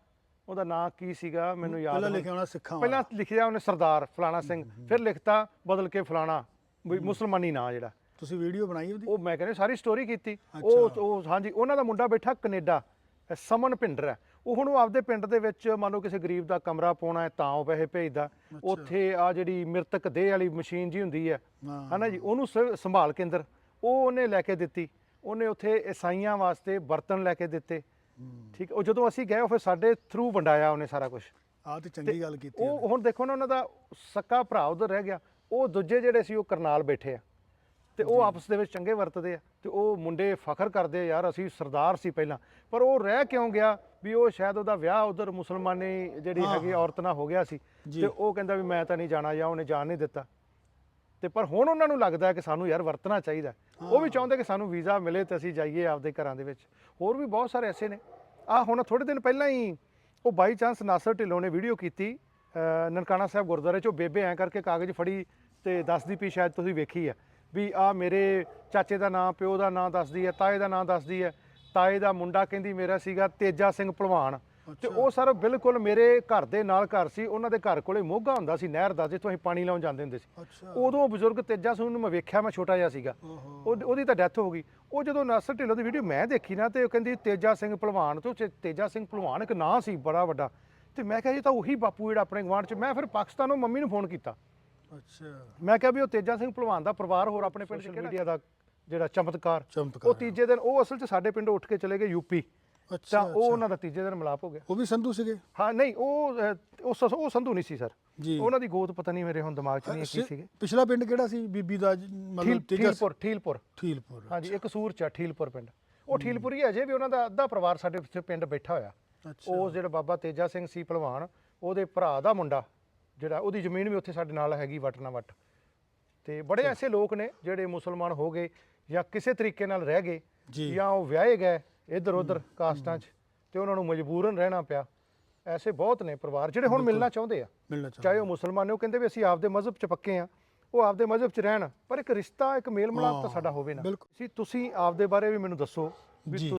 ਉਹਦਾ ਨਾਂ ਕੀ ਸੀਗਾ ਮੈਨੂੰ ਯਾਦ ਪਹਿਲਾਂ ਨਹੀਂ। ਲਿਖਿਆ ਹੋਣਾ ਸਿੱਖਾਂ ਪਹਿਲਾਂ ਲਿਖਿਆ ਉਹਨੇ ਸਰਦਾਰ ਫਲਾਣਾ ਸਿੰਘ ਫਿਰ ਲਿਖਤਾ ਬਦਲ ਕੇ ਫਲਾਣਾ ਵੀ ਮੁਸਲਮਾਨੀ ਨਾਂ ਜਿਹੜਾ। ਤੁਸੀਂ ਵੀਡੀਓ ਬਣਾਈ ਉਹਦੀ? ਉਹ ਮੈਂ ਕਹਿੰਦਾ ਸਾਰੀ ਸਟੋਰੀ ਕੀਤੀ। ਉਹ ਉਹ ਹਾਂਜੀ ਉਹਨਾਂ ਦਾ ਮੁੰਡਾ ਬੈਠਾ ਕੈਨੇਡਾ ਇਹ ਸਮਨ ਪਿੰਡਰ ਹੈ। ਉਹ ਹੁਣ ਉਹ ਆਪਦੇ ਪਿੰਡ ਦੇ ਵਿੱਚ ਮੰਨ ਲਓ ਕਿਸੇ ਗਰੀਬ ਦਾ ਕਮਰਾ ਪਾਉਣਾ ਹੈ ਤਾਂ ਉਹ ਪੈਸੇ ਭੇਜਦਾ। ਉੱਥੇ ਆ ਜਿਹੜੀ ਮ੍ਰਿਤਕ ਦੇਹ ਵਾਲੀ ਮਸ਼ੀਨ ਜੀ ਹੁੰਦੀ ਹੈ ਹਨਾ ਜੀ ਉਹਨੂੰ ਸ- ਸੰਭਾਲ ਕੇਂਦਰ ਉਹ ਉਹਨੇ ਲੈ ਕੇ ਦਿੱਤੀ। ਉਹਨੇ ਉੱਥੇ ਈਸਾਈਆਂ ਵਾਸਤੇ ਬਰਤਨ ਲੈ ਕੇ ਦਿੱਤੇ। ਠੀਕ ਉਹ ਜਦੋਂ ਅਸੀਂ ਗਏ ਉਹ ਫਿਰ ਸਾਡੇ ਥਰੂ ਵੰਡਾਇਆ ਉਹਨੇ ਸਾਰਾ ਕੁਝ ਆਹ ਤੇ ਚੰਗੀ ਗੱਲ ਕੀਤੀ ਉਹ ਹੁਣ ਦੇਖੋ ਨਾ ਉਹਨਾਂ ਦਾ ਸੱਕਾ ਭਰਾ ਉਧਰ ਰਹਿ ਗਿਆ। ਉਹ ਦੂਜੇ ਜਿਹੜੇ ਸੀ ਉਹ ਕਰਨਾਲ ਬੈਠੇ ਆ। ਤੇ ਉਹ ਆਪਸ ਦੇ ਵਿੱਚ ਚੰਗੇ ਵਰਤਦੇ ਆ। ਤੇ ਉਹ ਮੁੰਡੇ ਫਖਰ ਕਰਦੇ ਆ, ਯਾਰ ਅਸੀਂ ਸਰਦਾਰ ਸੀ ਪਹਿਲਾਂ। ਪਰ ਉਹ ਰਹਿ ਕਿਉਂ ਗਿਆ? ਵੀ ਉਹ ਸ਼ਾਇਦ ਉਹਦਾ ਵਿਆਹ ਉਧਰ ਮੁਸਲਮਾਨੀ ਜਿਹੜੀ ਹੈਗੀ ਔਰਤ ਨਾਲ ਹੋ ਗਿਆ ਸੀ। ਤੇ ਉਹ ਕਹਿੰਦਾ ਵੀ ਮੈਂ ਤਾਂ ਨਹੀਂ ਜਾਣਾ ਜਾਂ ਉਹਨੇ ਜਾਣ ਨਹੀਂ ਦਿੱਤਾ। ਤੇ ਪਰ ਹੁਣ ਉਹਨਾਂ ਨੂੰ ਲੱਗਦਾ ਕਿ ਸਾਨੂੰ ਯਾਰ ਵਰਤਣਾ ਚਾਹੀਦਾ ਉਹ ਵੀ ਚਾਹੁੰਦੇ ਕਿ ਸਾਨੂੰ ਵੀਜ਼ਾ ਮਿਲੇ ਤੇ ਅਸੀਂ ਜਾਈਏ ਆਪਦੇ ਘਰਾਂ ਦੇ ਵਿੱਚ। ਹੋਰ ਵੀ ਬਹੁਤ ਸਾਰੇ ਐਸੇ ਨੇ। ਆ ਹੁਣ ਥੋੜੇ ਦਿਨ ਪਹਿਲਾਂ ਹੀ ਉਹ ਬਾਈ ਚਾਂਸ ਨਾਸਰ ਢਿੱਲੋਂ ਨੇ ਵੀਡੀਓ ਕੀਤੀ ਨਨਕਾਣਾ ਸਾਹਿਬ ਗੁਰਦੁਆਰੇ ਚੋਂ ਬੇਬੇ ਐਂ ਕਰਕੇ ਕਾਗਜ਼ ਫੜੀ ਤੇ ਦੱਸਦੀ ਪਈ ਸ਼ਾਇਦ ਤੁਸੀਂ ਵੇਖੀ ਆ ਵੀ ਆ ਮੇਰੇ ਚਾਚੇ ਦਾ ਨਾਂ ਪਿਓ ਦਾ ਨਾਂ ਦੱਸਦੀ ਹੈ ਤਾਏ ਦਾ ਨਾਂ ਦੱਸਦੀ ਹੈ। ਤਾਏ ਦਾ ਮੁੰਡਾ ਕਹਿੰਦੀ ਮੇਰਾ ਸੀਗਾ ਤੇਜਾ ਸਿੰਘ ਭਲਵਾਨ ਤੇ ਉਹ ਸਰ ਬਿਲਕੁਲ ਮੇਰੇ ਘਰ ਦੇ ਨਾਲ ਘਰ ਸੀ ਉਹਨਾਂ ਦੇ ਘਰ ਕੋਲੇ ਮੋਗਾ ਹੁੰਦਾ ਸੀ ਨਹਿਰ ਦਾ ਜਿੱਥੋਂ ਅਸੀਂ ਪਾਣੀ ਲਾਉਣ ਜਾਂਦੇ ਹੁੰਦੇ ਸੀ। ਉਦੋਂ ਬਜ਼ੁਰਗ ਤੇਜਾ ਸਿੰਘ ਨੂੰ ਮੈਂ ਵੇਖਿਆ ਮੈਂ ਛੋਟਾ ਜਿਹਾ ਸੀਗਾ। ਉਹਦੀ ਤਾਂ ਡੈਥ ਹੋ ਗਈ। ਉਹ ਜਦੋਂ ਨਾਸਰ ਢਿੱਲੋਂ ਦੀ ਵੀਡੀਓ ਮੈਂ ਦੇਖੀ ਨਾ ਤੇ ਉਹ ਕਹਿੰਦੀ ਤੇਜਾ ਸਿੰਘ ਭਲਵਾਨ ਤੇ ਤੇਜਾ ਸਿੰਘ ਭਲਵਾਨ ਇੱਕ ਨਾਂ ਸੀ ਬੜਾ ਵੱਡਾ। ਤੇ ਮੈਂ ਕਿਹਾ ਇਹ ਤਾਂ ਉਹੀ ਬਾਪੂ ਜਿਹੜਾ ਆਪਣੇ ਗਵਾਂਢ ਚ ਮੈਂ ਫਿਰ ਪਾਕਿਸਤਾਨੋਂ ਮੰਮੀ ਨੂੰ ਫੋਨ ਕੀਤਾ। ਅੱਛਾ। ਮੈਂ ਕਿਹਾ ਵੀ ਉਹ ਤੇਜਾ ਸਿੰਘ ਭਲਵਾਨ ਦਾ ਪਰਿਵਾਰ ਹੋਰ ਆਪਣੇ ਪਿੰਡ ਚ ਮੀਡੀਆ ਦਾ ਜਿਹੜਾ ਚਮਤਕਾਰ ਚਮਤਕਾਰ ਉਹ ਤੀਜੇ ਦਿਨ ਉਹ ਅਸਲ ਚ ਸਾਡੇ ਪਿੰਡੋਂ ਉੱਠ ਕੇ ਚਲੇ ਗਏ ਯੂਪੀ ਅੱਛਾ ਤਾਂ ਉਹ ਉਹਨਾਂ ਦਾ ਤੀਜੇ ਦਿਨ ਮਿਲਾਪ ਹੋ ਗਿਆ। ਉਹ ਵੀ ਸੰਧੂ ਸੀਗੇ? ਹਾਂ ਨਹੀਂ ਉਹ ਅਹ, ਉਹ ਸ- ਉਹ ਸੰਧੂ ਨਹੀਂ ਸੀ ਸਰ। ਜੀ। ਉਹਨਾਂ ਦੀ ਗੋਤ ਪਤਾ ਨਹੀਂ ਮੇਰੇ ਹੁਣ ਦਿਮਾਗ 'ਚ ਨਹੀਂ ਕੀ ਸ- ਸੀਗੇ। ਪਿਛਲਾ ਪਿੰਡ ਕਿਹੜਾ ਸੀ? ਬੀਬੀ ਦਾ ਜ- ਠੀਲ ਮਤਲਬ ਤੇਜਾ ਠੀਲਪੁਰ ਠੀਲਪੁਰ ਠੀਲਪੁਰ ਹਾਂਜੀ ਇੱਕ ਸੂਰ ਚ ਆ, ਠੀਲਪੁਰ ਪਿੰਡ। ਉਹ ਠੀਲਪੁਰ ਹੀ ਹੈ ਅਜੇ ਵੀ ਉਹਨਾਂ ਦਾ ਅੱਧਾ ਪਰਿਵਾਰ ਸਾਡੇ ਇੱਥੇ ਪਿੰਡ ਬੈਠਾ ਹੋਇਆ। ਅੱਛਾ। ਉਹ ਜਿਹੜਾ ਬਾਬਾ ਤੇਜਾ ਸਿੰਘ ਸੀ ਭਲਵਾਨ ਉਹਦੇ ਭਰਾ ਦਾ ਮੁੰਡਾ ਜਿਹੜਾ ਉਹਦੀ ਜ਼ਮੀਨ ਵੀ ਉੱਥੇ ਸਾਡੇ ਨਾਲ ਹੈਗੀ ਵਟ ਨਾ ਵਟ। ਤੇ ਬੜੇ ਐਸੇ ਲੋਕ ਨੇ ਜਿਹੜੇ ਮੁਸਲਮਾਨ ਹੋ ਗਏ ਜਾਂ ਕਿਸੇ ਤਰੀਕੇ ਨਾਲ ਰਹਿ ਗਏ ਜੀ। ਜਾਂ ਉਹ ਵਿਆਹੇ ਗਏ ਇੱਧਰ ਉੱਧਰ ਕਾਸਟਾਂ 'ਚ ਤੇ ਉਹਨਾਂ ਨੂੰ ਮਜਬੂਰਨ ਰਹਿਣਾ ਪਿਆ ਐਸੇ ਬਹੁਤ ਨੇ ਪਰਿਵਾਰ ਜਿਹੜੇ ਹੁਣ ਮਿਲਣਾ ਚਾਹੁੰਦੇ ਆ ਮਿਲਣਾ ਚਾਹੁੰਦਾ ਚਾਹੇ ਉਹ ਮੁਸਲਮਾਨ ਨੇ ਉਹ ਕਹਿੰਦੇ ਵੀ ਅਸੀਂ ਆਪਦੇ ਮਜ਼ਹਬ 'ਚ ਪੱਕੇ ਆ ਉਹ ਆਪਦੇ ਮਜ਼ਹਬ 'ਚ ਰਹਿਣ ਪਰ ਇੱਕ ਰਿਸ਼ਤਾ ਇੱਕ ਮੇਲ ਮਿਲਾਪ ਤਾਂ ਸਾਡਾ ਹੋਵੇ ਨਾ ਬਿਲਕੁਲ। ਤੁਸੀਂ ਤੁਸੀਂ ਆਪਦੇ ਬਾਰੇ ਵੀ ਮੈਨੂੰ ਦੱਸੋ ਵੀ ਜੀ।